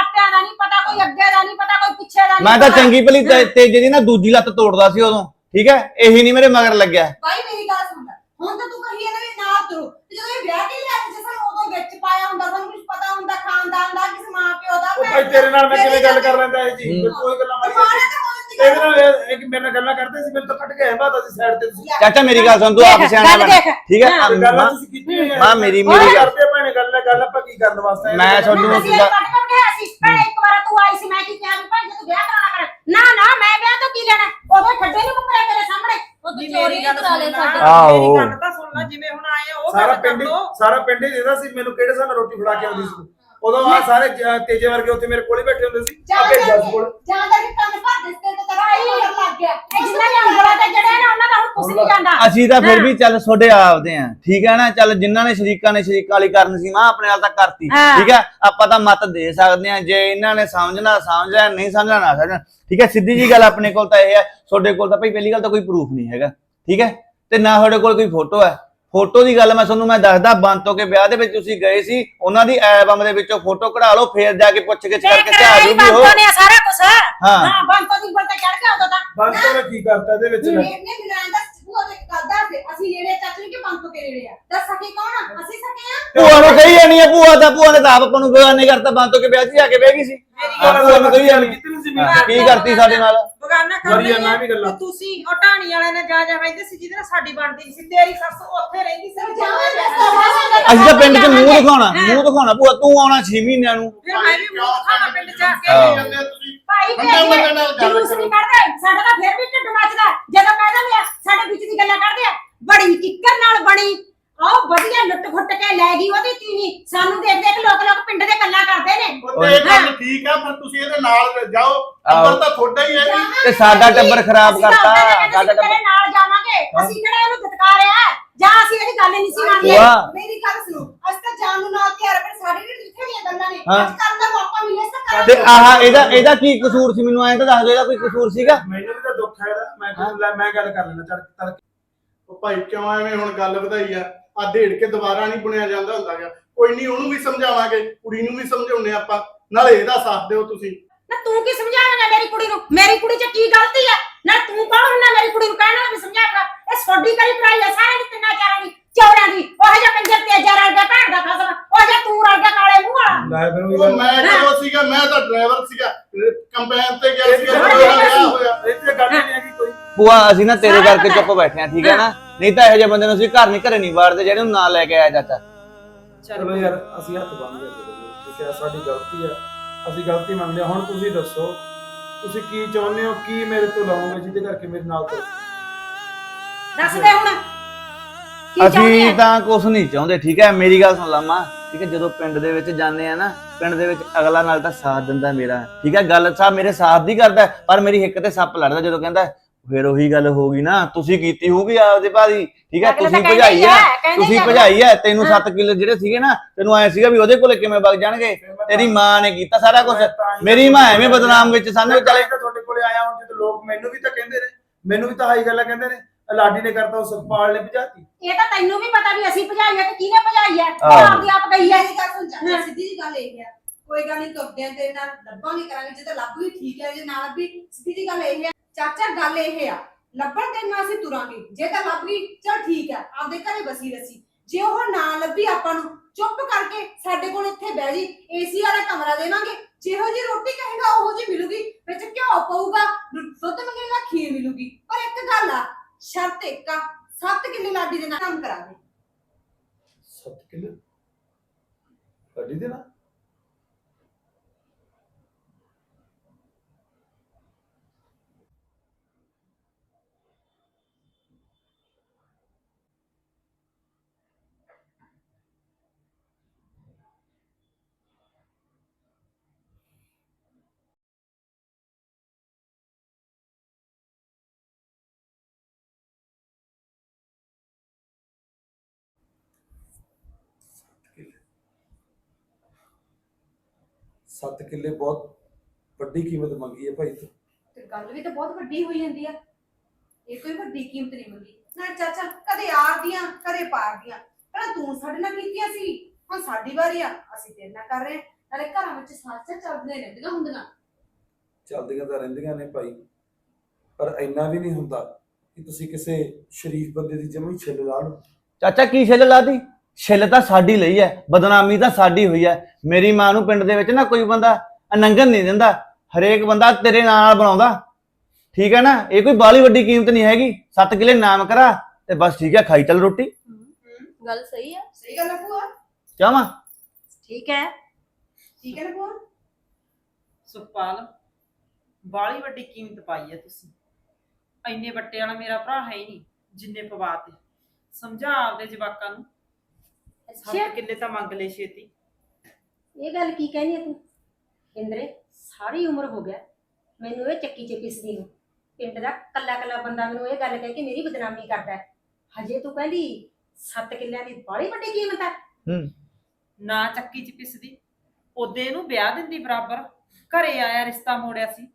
ਪੇਚਾਂ ਦਾ ਨਹੀਂ ਮਾਟਿਆਂ ਦਾ ਨਹੀਂ ਪਤਾ ਕੋਈ ਅੱਗੇ ਦਾ ਨਹੀਂ ਪਤਾ ਕੋਈ ਪਿੱਛੇ ਦਾ ਨਹੀਂ ਮੈਂ ਤਾਂ ਪਤਾ। ਚੰਗੀ ਭਲੀ ਤੇ- ਤੇਜੇ ਦੀ ਨਾ ਦੂਜੀ ਲੱਤ ਤੋੜਦਾ ਸੀ ਉਦੋਂ ਠੀਕ ਹੈ ਇਹੀ ਨਹੀਂ ਮੇਰੇ ਮਗਰ ਲੱਗਿਆ ਭਾਈ ਮੇਰੀ ਗੱਲ ਸੁਣ ਲੈ ਹੁਣ ਤਾਂ ਤੂੰ ਕਹੀ ਇਹਨਾਂ ਵੀ ਨਾ ਤੁਰੋ ਤੇ ਜਦੋਂ ਇਹ ਵਿਆਹ ਕੇ ਲਿਆ ਜੇ ਸਾਨੂੰ ਉਦੋਂ ਵਿੱਚ ਪਾਇਆ ਹੁੰਦਾ ਸਾਨੂੰ ਕੁਝ ਪਤਾ ਹੁੰਦਾ ਖਾਨਦਾਨ ਦਾ ਕਿਸ ਮਾਂ ਪਿਓ ਦਾ ਉਹ ਭਾਈ ਤੇਰੇ ਨਾਲ ਮੈਂ ਕਿਵੇਂ ਗੱਲ ਕਰ ਲੈਂਦਾ ਇਹ ਜੀ ਗੱਲਾਂ ਮਾਰੀ ਮਾਰਾ ਤਾਂ ਹੋ ਜਾਂਦੀ ਇਹਦੇ ਨਾਲ ਇਹ- ਇਹ ਮੇਰੇ ਨਾਲ ਗੱਲਾਂ ਕਰਦੇ ਸੀ ਮੈਨੂੰ ਤਾਂ ਕੱਟ ਕੇ ਬਾਤ ਅਸੀਂ ਸਾਈਡ ਤੇ ਤੁਸੀਂ ਚਾਚਾ ਮੇਰੀ ਗੱਲ ਸੁਣ ਤੂੰ ਆਪ ਦੇਖ, ਸਿਆਣਾ ਗੱਲ ਬਣ ਦੇਖ। ਠੀਕ ਹੈ ਹਾਂ। ਗੱਲਾਂ ਤੁਸੀਂ ਕੀਤੀਆਂ। ਮਾਂ ਮੇਰੀ ਮੇਰੀ ਗੱਲ ਕਰਦੇ ਭੈਣੇ ਗੱਲ ਗੱਲ ਆਪਾਂ ਕੀ ਕਰਨ ਵਾਸਤੇ ਮੈਂ? ਤੁਹਾਨੂੰ- ਅਸੀਂ ਇਹ ਕੱਟ ਕੱਟ ਗਿਆ ਸੀ ਭੈਣੇ ਇੱਕ ਵਾਰ ਤੂੰ ਆਈ ਸੀ ਮੈਂ ਕੀ ਕਿਹਾ ਵੀ ਭਾਈ ਜੇ ਤੂੰ ਵਿਆਹ ਕਰਾਉਣਾ ਕਰ ਨਾ ਨਾ ਮੈਂ ਵਿਆਹ ਤੋਂ ਕੀ ਲੈਣਾ ਉਦੋਂ ਛੱਡੇ ਨਹੀਂ ਮੁੱਕਰੇ ਤੇਰੇ ਸਾਹਮਣੇ ਉਹ ਵੀ ਤਾਂ ਚੋਰੀ ਮੇਰੀ ਗੱਲ ਕਰਾ ਲੈ ਸੁਣ ਸਾਡੇ ਲੈ ਆਹੋ। ਮੇਰੀ ਗੱਲ ਤਾਂ ਸੁਣ ਲੈ ਜਿਵੇਂ ਹੁਣ ਆਏ ਆ ਉਹ ਸਾਰਾ ਗੱਲ ਕਰ ਪਿੰਡ ਹੀ- ਸਾਰਾ ਪਿੰਡ ਹੀ ਜਿਹਦਾ ਸੀ ਮੈਨੂੰ ਕਿਹੜੇ ਸਾਲ ਰੋਟੀ ਫੜਾ ਕੇ ਆਉਂਦੀ ਸੀ ਉਦੋਂ ਆ ਸਾਰੇ ਜ- ਤੇਜੇ ਵਰਗੇ ਉੱਥੇ ਮੇਰੇ ਕੋਲ ਬੈਠੇ ਹੁੰਦੇ ਸੀ। ਜਾਂ ਅੱਗੇ ਜੱਜ ਕੋਲ। ਜਾਂ ਤਾਂ ਕਿ ਕੰਨ ਭਰ ਦਿੱਤੇ ਤੇ ਤੇਰਾ ਮਗਰ ਲੱਗ ਗਿਆ। ਇਹ ਜਿੰਨਾ ਤੇ ਜੜਿਆ ਨਾ ਉਹਨਾਂ ਦਾ ਹੁਣ ਕੁਝ ਨਹੀਂ ਜਾਂਦਾ। ਅਸੀਂ ਤਾਂ ਫਿਰ ਵੀ ਚੱਲ ਤੁਹਾਡੇ ਆਪਦੇ ਆ। ਠੀਕ ਹੈ ਨਾ? ਚੱਲ ਜਿਨ੍ਹਾਂ ਨੇ ਸ਼ਰੀਕਾਂ ਨੇ ਸ਼ਰੀਕਾਂ ਵਾਲੀ ਕਰਨ ਸੀ ਮਾਂ ਆਪਣੇ ਨਾਲ ਤਾਂ ਕਰਤੀ। ਹਾਂ। ਠੀਕ ਹੈ ਆਪਾਂ ਤਾਂ ਮਤ ਦੇ ਸਕਦੇ ਆ। ਜੇ ਇਹਨਾਂ ਨੇ ਸਮਝਣਾ ਸਮਝਿਆ ਨਹੀਂ ਸਮਝਣਾ ਨਾ ਸਮਝਣਾ। ਠੀਕ ਹੈ ਸਿੱਧੀ ਜੀ ਗੱਲ ਆਪਣੇ ਕੋਲ ਤਾਂ ਇਹ ਹੈ ਤੁਹਾਡੇ ਕੋਲ ਤਾਂ ਭਾਈ ਪਹਿਲੀ ਗੱਲ ਤਾਂ ਕੋਈ ਪ੍ਰੂਫ ਨਹੀਂ ਹੈਗਾ। ਠੀਕ ਹੈ? ਤੇ ਨਾ ਤੁਹਾਡੇ ਕੋਲ ਕੋਈ ਫੋਟੋ ਹੈ। ਫੋਟੋ ਦੀ ਗੱਲ ਮੈਂ ਤੁਹਾਨੂੰ ਮੈਂ ਦੱਸਦਾ ਬੰਤੋ ਕੇ ਵਿਆਹ ਦੇ ਵਿੱਚ ਤੁਸੀਂ ਗਏ ਸੀ ਉਹਨਾਂ ਦੀ ਐਲਬਮ ਦੇ ਵਿੱਚੋਂ ਫੋਟੋ ਕਢਾ ਲਓ ਫੇਰ ਜਾ ਕੇ ਪੁੱਛ ਗਿੱਛ ਕਰਕੇ ਤੇ ਆ ਜੂਗੀ ਉਹ ਬੰਤੋ ਨੇ ਸਾਰਾ ਕੁਝ ਹਾਂ। ਹਾਂ ਬੰਤੋ ਦੀ ਬਲ ਤੇ ਚੜ ਗਿਆ ਉਦੋਂ ਤਾਂ। ਬੰਦ ਤੋਂ ਮੈਂ ਕੀ ਕਰਤਾ ਇਹਦੇ ਵਿੱਚ? ਨੇ ਨੇ ਮਿਲਾਂ ਦਾ ਉਹ ਦੇ ਕਰਦਾ ਸੀ ਅਸੀਂ ਜਿਹੜੇ ਚਾਚੂ ਕੇ ਬੰਦ ਤੋਂ ਕੇ ਜਿਹੜੇ ਆ। ਦੱਸ ਸਕੇ ਕੌਣ ਆ? ਅਸੀਂ ਸਕੇ ਆ? ਭੂਆ ਨੂੰ ਕਹੀ ਜਾਨੀ ਆ ਭੂਆ ਤਾਂ ਭੂਆ ਨੇ ਤਾਂ ਆਪ ਆਪਾਂ ਨੂੰ ਬੇਗਾਨੇ ਕਰਤਾ ਬੰਤੋ ਕੇ ਵਿਆਹ 'ਚ ਜਾ ਕੇ ਬਹਿ ਗਈ ਸੀ। ਕੀ ਕਰਤੀ ਸਾਡੇ ਨਾਲ? ਬਗਾਨਾ ਕਰ ਵਧੀਆ, ਲਈ ਮੈਂ ਵੀ ਗੱਲਾਂ। ਤੁਸੀਂ ਉਹ ਢਾਣੀ ਵਾਲੇ ਨੇ ਜਾ ਜਾ ਰਹਿੰਦੇ ਸੀ ਜਿਹਦੇ ਨਾਲ ਸਾਡੀ ਬਣਦੀ ਸੀ। ਤੇਰੀ ਸੱਸ ਉੱਥੇ ਰਹਿੰਦੀ ਸੀ। ਅਸੀਂ ਤਾਂ ਪਿੰਡ 'ਚ ਮੂੰਹ ਦਿਖਾਉਣਾ ਮੂੰਹ ਦਿਖਾਉਣਾ ਭੂਆ ਤੂੰ ਆਉਣਾ 6 ਮਹੀਨਿਆਂ ਨੂੰ। ਫਿਰ ਮੈਂ ਵੀ ਮੂੰਹ ਦਿਖਾਵਾਂ ਪਿੰਡ ਚ ਆ ਕੇ। ਭਾਈ ਜਲੂਸ ਨਹੀਂ ਕੱਢਦੇ। ਸਾਡਾ ਤਾਂ ਫਿਰ ਵੀ ਢਿੱਡ ਮੱਚਦਾ। ਜਦੋਂ ਕਹਿ ਦਿੰਦੇ ਆ ਸਾਡੇ ਵਿੱਚ ਦੀ ਗੱਲਾਂ ਕਰਦੇ ਆ। ਬੜੀ ਕਿੱਕਰ ਨਾਲ ਬਣੀ। ਆਹ ਵਧੀਆ ਲੁੱਟ ਖੁੱਟ ਕੇ ਲੈ ਗਈ ਉਹਦੀ ਤੀਵੀਂ। ਸਾਨੂੰ ਦੇਖ ਦੇਖ ਲੋਕ ਲੋਕ ਪਿੰਡ ਦੇ ਗੱਲਾਂ ਕਰਦੇ ਨੇ। ਉਹ ਤੇ ਇਹ ਗੱਲ ਠੀਕ ਆ ਪਰ ਤੁਸੀਂ ਇਹਦੇ ਨਾਲ ਜਾਓ। ਅੰਦਰ ਤਾਂ ਤੁਹਾਡਾ ਹੀ ਹੈ ਜੀ। ਤੇ ਸਾਡਾ ਟੱਬਰ ਖਰਾਬ ਕਰਤਾ। ਸਾਡਾ ਤੇਰੇ ਟੱਬਰ ਨਾਲ ਜਾਵਾਂਗੇ? ਅਸੀਂ ਕਿਹੜਾ ਇਹਨੂੰ ਧਤਕਾਰਿਆ ਜਾਂ ਅਸੀਂ ਇਹਦੀ ਗੱਲ ਨਹੀਂ ਸੀ ਮੰਨਦੇ? ਮੇਰੀ ਗੱਲ ਸੁਣੋ। ਅੱਜ ਤਾਂ ਜਾਣ ਨੂੰ ਨਾਲ ਤਿਆਰ ਪਰ ਸਾਡੇ ਨੇ ਜਿੱਥੇ ਦੀਆਂ ਗੱਲਾਂ ਨੇ। ਹਾਂ। ਅੱਜ ਕਰਨ ਦਾ ਮੌਕਾ ਮਿਲੇ ਤਾਂ ਤੇ ਆਹ ਇਹਦਾ ਇਹਦਾ ਕੀ ਕਸੂਰ ਸੀ? ਮੈਨੂੰ ਐਂ ਤਾਂ ਦੱਸ ਦਿਓ ਇਹਦਾ ਕੋਈ ਕਸੂਰ ਸੀਗਾ? ਮੈਨੂੰ ਵੀ ਤਾਂ ਦੁੱਖ ਹੈ ਇਹਦਾ। ਮੈਂ ਤੁਹਾਨੂੰ ਲੈ ਮੈਂ ਗੱਲ ਕਰ ਲੈਣਾ ਚੱਲ ਚੱਲ ਉਹ ਭਾਈ ਕਿਉਂ ਐਵੇਂ ਹੁਣ ਗੱਲ ਵਧਾਈ ਆ? ਆ ਢੇੜ ਕੇ ਦੁਬਾਰਾ ਨਹੀਂ ਬੁਣਿਆ ਜਾਂਦਾ ਹੁੰਦਾ ਗਾ। ਕੋਈ ਨਹੀਂ ਉਹਨੂੰ ਵੀ ਸਮਝਾਵਾਂਗੇ ਕੁੜੀ ਨੂੰ ਵੀ ਸਮਝਾਉਣੇ ਆਪਾਂ। ਨਾਲੇ ਇਹਦਾ ਸਾਥ ਦਿਓ ਤੁਸੀਂ। ਨਾ ਤੂੰ ਕੀ ਸਮਝਾਉਣਾ ਮੇਰੀ ਕੁੜੀ ਨੂੰ? ਮੇਰੀ ਕੁੜੀ 'ਚ ਕੀ ਗਲਤੀ ਆ? ਨਾ ਤੂੰ ਕੌਣ ਹੁੰਨਾ ਮੇਰੀ ਕੁੜੀ ਨੂੰ ਕਹਿਣਾ ਵੀ ਸਮਝਾਉਣਾ ਇਹ ਸੋਡੀ ਕਰੀ ਕਰਾਈ ਆ ਸਾਰਿਆਂ ਦੀ ਤਿੰਨਾਂ ਚਾਰਾਂ ਦੀ ਚੌੜਾਂ ਦੀ। ਉਹ ਜਿਹਾ ਕੰਜਰ ਤੇ ਜਰਾ ਗਿਆ ਭੈਣ ਦਾ ਖਸਮ ਉਹ ਜਿਹਾ ਤੂੰ ਰਲ ਗਿਆ ਕਾਲੇ ਮੂੰਹ ਵਾਲਾ। ਲੈ ਫਿਰ ਉਹ ਉਹ ਗੱਲ। ਮੈਂ ਕਿਹੋ ਸੀਗਾ? ਮੈਂ ਤਾਂ ਡਰਾਈਵਰ ਸੀਗਾ। ਕੰਪੈਨ ਤੇ ਗਿਆ ਸੀਗਾ ਮੇਰਾ ਵਿਆਹ ਹੋਇਆ। ਇੱਥੇ ਗੱਲ ਨਹੀਂ ਹੈਗੀ ਕੋਈ। ਭੂਆ ਅਸੀਂ ਨਾ ਤੇਰੇ ਕਰਕੇ ਚੁੱਪ ਬੈਠੇ ਆ ਠੀਕ ਹੈ ਨਾ? ਨਹੀਂ ਤਾਂ ਇਹੋ ਜਿਹੇ ਬੰਦੇ ਨੂੰ ਅਸੀਂ ਘਰ ਨਹੀਂ ਘਰੇ ਨਹੀਂ ਵਾੜਦੇ ਜਿਹੜੇ ਨੂੰ ਨਾਲ ਲੈ ਕੇ ਆਇਆ ਚਾਚਾ। ਚਲੋ ਯਾਰ ਅਸੀਂ ਹੱਥ ਬੰਨ੍ਹ ਲਿਆ ਚਲੋ ਠੀਕ ਹੈ? ਸਾਡੀ ਗਲਤੀ ਹੈ। ਅਸੀਂ ਗਲਤੀ ਮੰਨਦੇ ਹਾਂ। ਹੁਣ ਤੁਸੀਂ ਦੱਸੋ ਤੁਸੀਂ ਕੀ ਚਾਹੁੰਦੇ ਹੋ? ਕੀ ਮੇਰੇ ਤੋਂ ਲਓਗੇ ਜਿਹਦੇ ਕਰਕੇ ਮੇਰੇ ਨਾਲ ਤੋਂ ਦੱਸ ਦੇ ਹੁਣ। ਕੀ ਚਾਹੁੰਦੇ ਅਸੀਂ ਆ? ਤਾਂ ਕੁਝ ਨਹੀਂ ਚਾਹੁੰਦੇ ਠੀਕ ਹੈ? ਮੇਰੀ ਗੱਲ ਸੁਣ ਲੰਮਾ ਠੀਕ ਹੈ? ਜਦੋਂ ਪਿੰਡ ਦੇ ਵਿੱਚ ਜਾਂਦੇ ਆ ਨਾ ਪਿੰਡ ਦੇ ਵਿੱਚ ਅਗਲਾ ਨਾਲ ਤਾਂ ਸਾਥ ਦਿੰਦਾ ਮੇਰਾ ਠੀਕ ਹੈ? ਗੱਲ ਸਾਹਿਬ ਮੇਰੇ ਸਾਥ ਦੀ ਕਰਦਾ ਹੈ, ਪਰ ਮੇਰੀ ਹਿੱਕ ਤੇ ਸੱਪ ਲੜਦਾ ਜਦੋਂ ਕਹਿੰਦਾ ਫਿਰ ਉਹੀ ਗੱਲ ਹੋ ਗਈ ਨਾ ਤੁਸੀਂ ਕੀਤੀ ਹੋਊਗੀ ਆਪਦੇ ਭਾਜੀ ਠੀਕ ਹੈ ਅਗਲਾ ਤੁਸੀਂ ਕਹਿੰਦਾ ਭਜਾਈ ਹੀ ਕਹਿੰਦਾ ਤੁਸੀਂ ਹੈ। ਭਜਾਈ ਹੈ ਤੈਨੂੰ ਹਾਂ। 7 ਕਿਲੋ ਜਿਹੜੇ ਸੀਗੇ ਨਾ ਤੈਨੂੰ ਐ ਸੀਗਾ ਵੀ ਉਹਦੇ ਕੋਲੇ ਕਿਵੇਂ ਵਗ ਜਾਣਗੇ ਤੇਰੀ ਮਾਂ ਨੇ ਕੀਤਾ ਸਾਰਾ ਕੁਝ ਮੇਰੀ ਮਾਂ ਐਵੇਂ ਬਦਨਾਮ ਵਿੱਚ ਸਾਨੂੰ ਚਲੇ ਚਲੇ ਤੁਹਾਡੇ ਕੋਲੇ ਆਇਆ ਹੁਣ ਜਦੋਂ ਲੋਕ ਮੈਨੂੰ ਵੀ ਤਾਂ ਕਹਿੰਦੇ ਨੇ ਮੈਨੂੰ ਵੀ ਤਾਂ ਹਾਈ ਗੱਲਾਂ ਕਹਿੰਦੇ ਨੇ ਲਾਡੀ ਨੇ ਕਰਤਾ ਉਹ ਸੁਖਪਾਲ ਨੇ ਭਜਾਤੀ ਇਹ ਤਾਂ ਤੈਨੂੰ ਵੀ ਪਤਾ ਵੀ ਅਸੀਂ ਭਜਾਈ ਹੈ ਤੇ ਕਿਹਨੇ ਭਜਾਈ ਹੈ ਆਹੋ। ਉਹ ਆਪਦੀ ਆਪ ਗਈ ਹੈ ਮੇਰੀ ਗੱਲ ਸੁਣ ਚਾਚਾ ਸਿੱਧੀ ਜੀ ਗੱਲ ਇਹ ਹੈ ਕੋਈ ਗੱਲ ਨਹੀਂ ਤੁਰਦੇ ਆ ਤੇਰੇ ਨਾਲ ਲੱਭਾਂਗੇ ਕਰਾਂਗੇ ਜੇ ਤਾਂ ਲੱਭ ਵੀ ਠੀਕ ਹੈ ਜੇ ਨਾ ਲੱਭੀ ਸਿੱਧੀ ਜੀ ਗੱਲ ਇਹ ਹੈ ਚਾਚਾ, ਗੱਲ ਇਹ ਆ, ਲੱਭਣ ਦੇ ਨਾਲ ਅਸੀਂ ਤੁਰਾਂਗੇ। ਜੇ ਤਾਂ ਲੱਭ ਗਈ, ਚਲ ਠੀਕ ਆ, ਆਪਦੇ ਘਰੇ ਬਸੀ ਰਸੀ। ਜੇ ਉਹ ਨਾ ਲੱਭੀ ਆਪਾਂ ਨੂੰ, ਚੁੱਪ ਕਰਕੇ ਸਾਡੇ ਕੋਲ ਇੱਥੇ ਬਹਿ ਜੀ, ਏਸੀ ਵਾਲਾ ਕਮਰਾ ਦੇਵਾਂਗੇ। ਜਿਹੋ ਜੀ ਰੋਟੀ ਕਹੇਗਾ, ਉਹੋ ਜੀ ਮਿਲੂਗੀ। ਵਿੱਚ ਘਿਓ ਪਊਗਾ, ਦੁੱਧ ਮੰਗੇਗਾ, ਖੀਰ ਮਿਲੂਗੀ। ਪਰ ਇੱਕ ਗੱਲ ਆ, ਸ਼ਰਤ ਇੱਕ ਆ 7 ਕਿੱਲੇ ਲਾਡੀ ਦੇ ਨਾਲ ਕੰਮ ਕਰਾਂਗੇ। 7 ਕਿਲੋ? ਕੱਢੀ ਦੇਣਾ 7 ਕਿੱਲੇ ਬਹੁਤ ਵੱਡੀ ਕੀਮਤ ਮੰਗੀ ਹੈ ਭਾਈ ਤੂੰ। ਤੇ ਗੱਲ ਵੀ ਤਾਂ ਬਹੁਤ ਵੱਡੀ ਹੋਈ ਜਾਂਦੀ ਆ। ਇਹ ਕੋਈ ਵੱਡੀ ਕੀਮਤ ਨਹੀਂ ਮੰਗੀ। ਨਾ ਚਾਚਾ ਕਦੇ ਆਰ ਦੀਆਂ ਕਦੇ ਪਾਰ ਦੀਆਂ। ਪਹਿਲਾਂ ਤੂੰ ਸਾਡੇ ਨਾਲ ਕੀਤੀਆਂ ਸੀ ਹੁਣ ਸਾਡੀ ਵਾਰੀ ਆ। ਅਸੀਂ ਤੇਰੇ ਨਾਲ ਕਰ ਰਹੇ ਹਾਂ। ਘਰਾਂ ਵਿੱਚ ਸਾਸੇ ਚੱਲਦੇ ਰਹਿੰਦੀਆਂ ਹੁੰਦੀਆਂ। ਚੱਲਦੀਆਂ ਤਾਂ ਰਹਿੰਦੀਆਂ ਨੇ ਭਾਈ ਪਰ ਇੰਨਾ ਵੀ ਨਹੀਂ ਹੁੰਦਾ ਕਿ ਤੁਸੀਂ ਕਿਸੇ ਸ਼ਰੀਫ ਬੰਦੇ ਦੀ ਜਮੀ ਛਿੱਲ ਲਾ ਲਓ। ਚਾਚਾ ਕੀ ਛਿੱਲ ਲਾਦੀ ਛਿੱਲ ਤਾਂ ਸਾਡੀ ਲਈ ਹੈ ਬਦਨਾਮੀ ਤਾਂ ਸਾਡੀ ਹੋਈ ਹੈ ਮੇਰੀ ਮਾਂ ਨੂੰ ਪਿੰਡ ਦੇ ਵਿੱਚ ਨਾ ਕੋਈ ਬੰਦਾ ਅਨੰਗਨ ਨਹੀਂ ਦਿੰਦਾ ਹਰੇਕ ਬੰਦਾ ਤੇਰੇ ਨਾਲ ਬਣਾਉਂਦਾ। ਠੀਕ ਹੈ ਨਾ? ਇਹ ਕੋਈ ਬਾਲੀ ਵੱਡੀ ਕੀਮਤ ਨਹੀਂ ਹੈਗੀ। 7 ਕਿਲੇ ਨਾਮ ਕਰਾ ਤੇ ਬਸ ਠੀਕ ਹੈ ਖਾਈ ਚੱਲ ਰੋਟੀ। ਗੱਲ ਸਹੀ ਆ ਸਹੀ ਗੱਲ ਹੈ ਭੂਆ। ਚਾਹਾਂ ਠੀਕ ਹੈ ਠੀਕ ਹੈ ਨਾ ਭੂਆ। ਸੁਖਪਾਲ ਬਾਲੀ ਵੱਡੀ ਕੀਮਤ ਪਾਈ ਹੈ ਤੁਸੀਂ। ਇੰਨੇ ਵੱਟੇ ਵਾਲਾ ਮੇਰਾ ਭਰਾ ਹੈ ਹੀ ਨਹੀਂ ਜਿੰਨੇ ਪਵਾਤੇ ਸਮਝਾ ਆਪਦੇ ਜਵਾਕਾਂ ਨੂੰ। ਅੱਛਾ ਸੱਤ ਕਿੱਲੇ ਤਾਂ ਮੰਗ ਲੈ ਛੇਤੀ? ਇਹ ਗੱਲ ਕੀ ਕਹਿੰਦੀ ਹੈ ਤੂੰ? ਇੰਦਰੇ ਸਾਰੀ ਉਮਰ ਹੋ ਗਿਆ ਮੈਨੂੰ ਇਹ ਚੱਕੀ ਚ ਪਿਸਦੀ ਨੂੰ। ਪਿੰਡ ਦਾ ਕੱਲਾ ਕੱਲਾ ਬੰਦਾ ਮੈਨੂੰ ਇਹ ਗੱਲ ਕਹਿ ਕੇ ਮੇਰੀ ਬਦਨਾਮੀ ਕਰਦਾ ਹੈ। ਹਜੇ ਤੂੰ ਕਹਿੰਦੀ 7 ਕਿੱਲਿਆਂ ਦੀ ਬੜੀ ਵੱਡੀ ਕੀਮਤ ਹੈ। ਨਾ ਚੱਕੀ ਚ ਪਿਸਦੀ। ਉਹਦੇ ਇਹਨੂੰ ਵਿਆਹ ਦਿੰਦੀ ਬਰਾਬਰ। ਘਰੇ ਆਇਆ ਰਿਸ਼ਤਾ ਮੋੜਿਆ ਸੀ।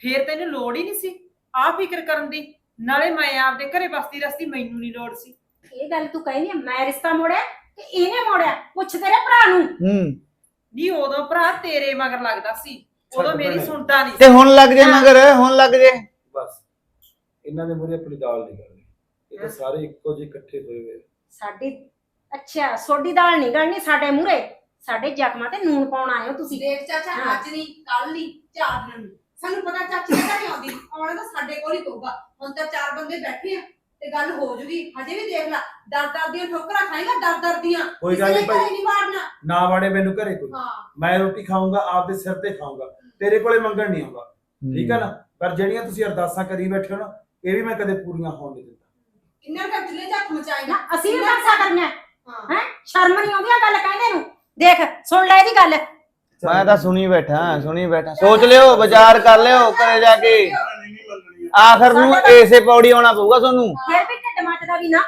ਫੇਰ ਤੈਨੂੰ ਲੋੜ ਹੀ ਨਹੀਂ ਸੀ। ਆ ਫਿਕਰ ਕਰਨ ਦੀ। ਨਾਲੇ ਮੈਂ ਆਪਦੇ ਘਰੇ ਬਸਤੀ ਰਸਤੀ ਮੈਨੂੰ ਨਹੀਂ ਲੋੜ ਸੀ। ਇਹ ਗੱਲ ਤੂੰ ਕਹਿੰਦੀ ਹੈ ਮੈਂ ਰਿਸ਼ਤਾ ਮੋੜਿਆ ਕਿ ਇਹਨੇ ਮੋੜਿਆ ਪੁੱਛ ਤੇਰੇ ਭਰਾ ਨੂੰ। ਹੂੰ। ਨਹੀਂ ਉਦੋਂ ਭਰਾ ਤੇਰੇ ਮਗਰ ਲੱਗਦਾ ਸੀ। ਉਦੋਂ ਛੱਡ ਮੇਰੀ ਭੈਣੇ। ਸੁਣਦਾ ਨਹੀਂ ਤੇ ਹੁਣ ਲੱਗ ਜੇ ਮਗਰ ਹੁਣ ਲੱਗ ਜੇ। ਬਸ। ਇਹਨਾਂ ਦੇ ਮੂਹਰੇ ਆਪਣੀ ਦਾਲ ਨਹੀਂ ਕਰਨੀ। ਇਹ ਤਾਂ ਸਾਰੇ ਇੱਕੋ ਜਿਹੇ ਇਕੱਠੇ ਹੋਏ ਹੋਏ ਆ। ਸਾਡੀ ਅੱਛਾ ਸੋਡੀ ਦਾਲ ਨਹੀਂ ਗੜਨੀ ਸਾਡੇ ਮੂਹਰੇ? ਸਾਡੇ ਜ਼ਖਮਾਂ ਤੇ ਨੂਨ ਪਾਉਣ ਆਏ ਹੋ ਤੁਸੀਂ। ਦੇਖ ਚਾਚਾ ਹਾਂ। ਅੱਜ ਨਹੀਂ ਕੱਲ ਨਹੀਂ ਚਾਰ ਦਿਨ ਨੂੰ। ਸਾਨੂੰ ਪਤਾ ਚਾਚੀ ਦਾ ਘਰੇ ਆਉਂਦੀ। ਆਉਣਾ ਤਾਂ ਸਾਡੇ ਕੋਲ ਹੀ ਪਊਗਾ। ਹੁਣ ਤਾਂ ਚਾਰ ਬੰਦੇ ਬੈਠੇ ਆ। ਤੇ ਗੱਲ ਹੋ ਜੂਗੀ। ਹਜੇ ਵੀ ਦੇਖ ਲੈ ਦਰ ਦਰ ਦੀਆਂ ਠੋਕਰਾਂ ਖਾਏਗਾ ਦਰ ਦਰ ਦੀਆਂ। ਕੋਈ ਗੱਲ ਨਹੀਂ ਭਾਈ। ਘਰੇ ਨਹੀਂ ਮਾਰਨਾ ਨਾ ਵਾੜੇ ਮੈਨੂੰ ਘਰੇ ਕੋਈ। ਹਾਂ। ਮੈਂ ਰੋਟੀ ਖਾਊਂਗਾ ਆਪਦੇ ਸਿਰ ਤੇ ਖਾਊਂਗਾ। ਤੇਰੇ ਕੋਲੇ ਮੰਗਣ ਨਹੀਂ ਆਉਂਦਾ। ਠੀਕ ਹੈ ਨਾ? ਪਰ ਜਿਹੜੀਆਂ ਤੁਸੀਂ ਅਰਦਾਸਾਂ ਕਰੀ ਬੈਠੇ ਹੋ ਨਾ ਇਹ ਵੀ ਮੈਂ ਕਦੇ ਪੂਰੀਆਂ ਹੋਣ ਨਹੀਂ ਦਿੰਦਾ। ਕਿੰਨਾ ਕਰ ਚੁੱਲੇ ਜੱਖ ਮਚਾਏਗਾ? ਨਾ ਅਸੀਂ ਵੀ ਦੱਸਾ ਕਰਨਾ ਹਾਂ ਹੈ? ਸ਼ਰਮ ਨਹੀਂ ਆਉਂਦੀ ਆ ਗੱਲ ਕਹਿੰਦੇ ਨੂੰ? ਦੇਖ ਸੁਣ ਲੈ ਇਹਦੀ ਗੱਲ। ਮੈਂ ਤਾਂ ਸੁਣੀ ਬੈਠਾ ਸੁਣੀ ਬੈਠਾ। ਸੋਚ ਲਿਓ ਵਿਚਾਰ ਕਰ ਲਿਓ ਘਰੇ ਜਾ ਕੇ। ਆਖਰ ਨੂੰ ਏਸੇ ਪੌੜੀ ਆਉਣਾ ਪਊਗਾ ਤੁਹਾਨੂੰ। ਫਿਰ ਵੀ ਢਿੱਡ ਮੱਚਦਾ ਵੀ ਨਾ।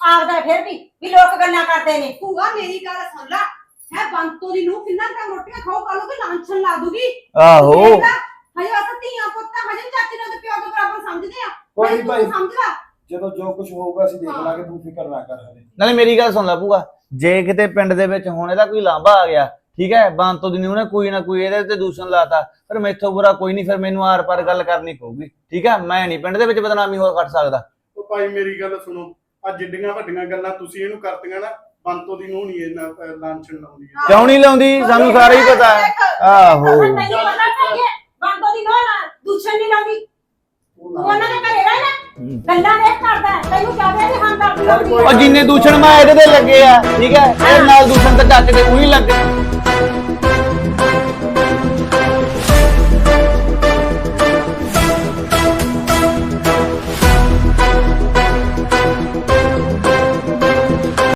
ਆਪਦਾ ਫਿਰ ਵੀ ਵੀ ਲੋਕ ਗੱਲਾਂ ਕਰਦੇ ਨੇ। ਭੂਆ ਮੇਰੀ ਗੱਲ ਸੁਣ ਲੈ। ਹੈ ਬੰਤੋ ਦੀ ਨੂੰ ਕਿੰਨਾ ਟਾਈਮ ਰੋਟੀਆਂ ਖਾਓ ਕੱਲ ਨੂੰ ਲਾਂਛਣ ਲਾ ਦੂਗੀ। ਆਹੋ। ਹਜੇ ਅਸਾਂ ਧੀਆਂ ਪੁੱਤਾਂ ਹਜੇ ਚਾਚੀ ਨੂੰ ਤੇ ਪਿਓ ਦੇ ਬਰਾਬਰ ਸਮਝਦੇ ਆ। ਕੋਈ ਭਾਈ। ਸਮਝ ਲੈ। ਜਦੋਂ ਜੋ ਕੁਝ ਹੋਊਗਾ ਅਸੀਂ ਦੇਖ। ਲਾਂਗੇ ਤੂੰ ਫਿਕਰ ਨਾ ਕਰ ਨਾਲੇ ਮੇਰੀ ਗੱਲ ਸੁਣ ਲੈ ਭੂਆ। ਜੇ ਕਿਤੇ ਪਿੰਡ ਦੇ ਵਿੱਚ ਹੁਣ ਇਹਦਾ ਕੋਈ ਲਾਂਭਾ ਆ ਗਿਆ ਠੀਕ ਹੈ ਬੰਤੋ ਦੀ ਉਹਨੇ ਕੋਈ ਨਾ ਕੋਈ ਇਹਦੇ ਤੇ ਦੂਸ਼ਣ ਲਾਤਾ ਪਰ ਮੈਥੋਂ ਬੁਰਾ ਕੋਈ ਨਹੀਂ ਫਿਰ ਮੈਨੂੰ ਆਰ ਪਰ ਗੱਲ ਕਰਨੀ ਪਊਗੀ ਠੀਕ ਹੈ? ਮੈਂ ਨਹੀਂ ਪਿੰਡ ਦੇ ਵਿੱਚ ਬਦਨਾਮੀ ਹੋ ਕੱਟ ਸਕਦਾ। ਉਹ ਭਾਈ ਮੇਰੀ ਗੱਲ ਸੁਣੋ ਆ ਜਿੱਡੀਆਂ ਵੱਡੀਆਂ ਗੱਲਾਂ ਤੁਸੀਂ ਇਹਨੂੰ ਕਰਤੀਆਂ ਨਾ ਬੰਤੋ ਦੀ ਨੂੰ ਨਹੀਂ ਇਹਨਾਂ ਲਾਂਛਣ ਲਾਉਂਦੀ ਹੈ। ਕਿਉਂ ਨਹੀਂ ਲਾਉਂਦੀ? ਸਾਨੂੰ ਸਾਰਾ ਹੀ ਪਤਾ ਹੈ। ਆਹੋ। ਬੰਦੋ ਦੀ ਨਾ ਦੂਸ਼ਣ ਨਹੀਂ ਲਾਉਂਦੀ। ਤੂੰ ਉਹਨਾਂ ਦੇ ਘਰੇ ਰਹਿ ਨਾ ਗੱਲਾਂ ਦੇਖ ਕਰਦਾ ਹੈ, ਤੈਨੂੰ ਜ਼ਿਆਦਾ ਵੀ ਹਮਦਰਦੀ ਲੱਗਦੀ ਉਹ ਜਿੰਨੇ ਦੂਸ਼ਣ ਮੈਂ ਇਹਦੇ ਤੇ ਲੱਗੇ ਆ ਠੀਕ ਹੈ? ਇਹ ਨਾਲ ਦੂਸ਼ਣ ਤਾਂ ਚੱਕ ਦੇ ਉਹੀ ਲੱਗੇ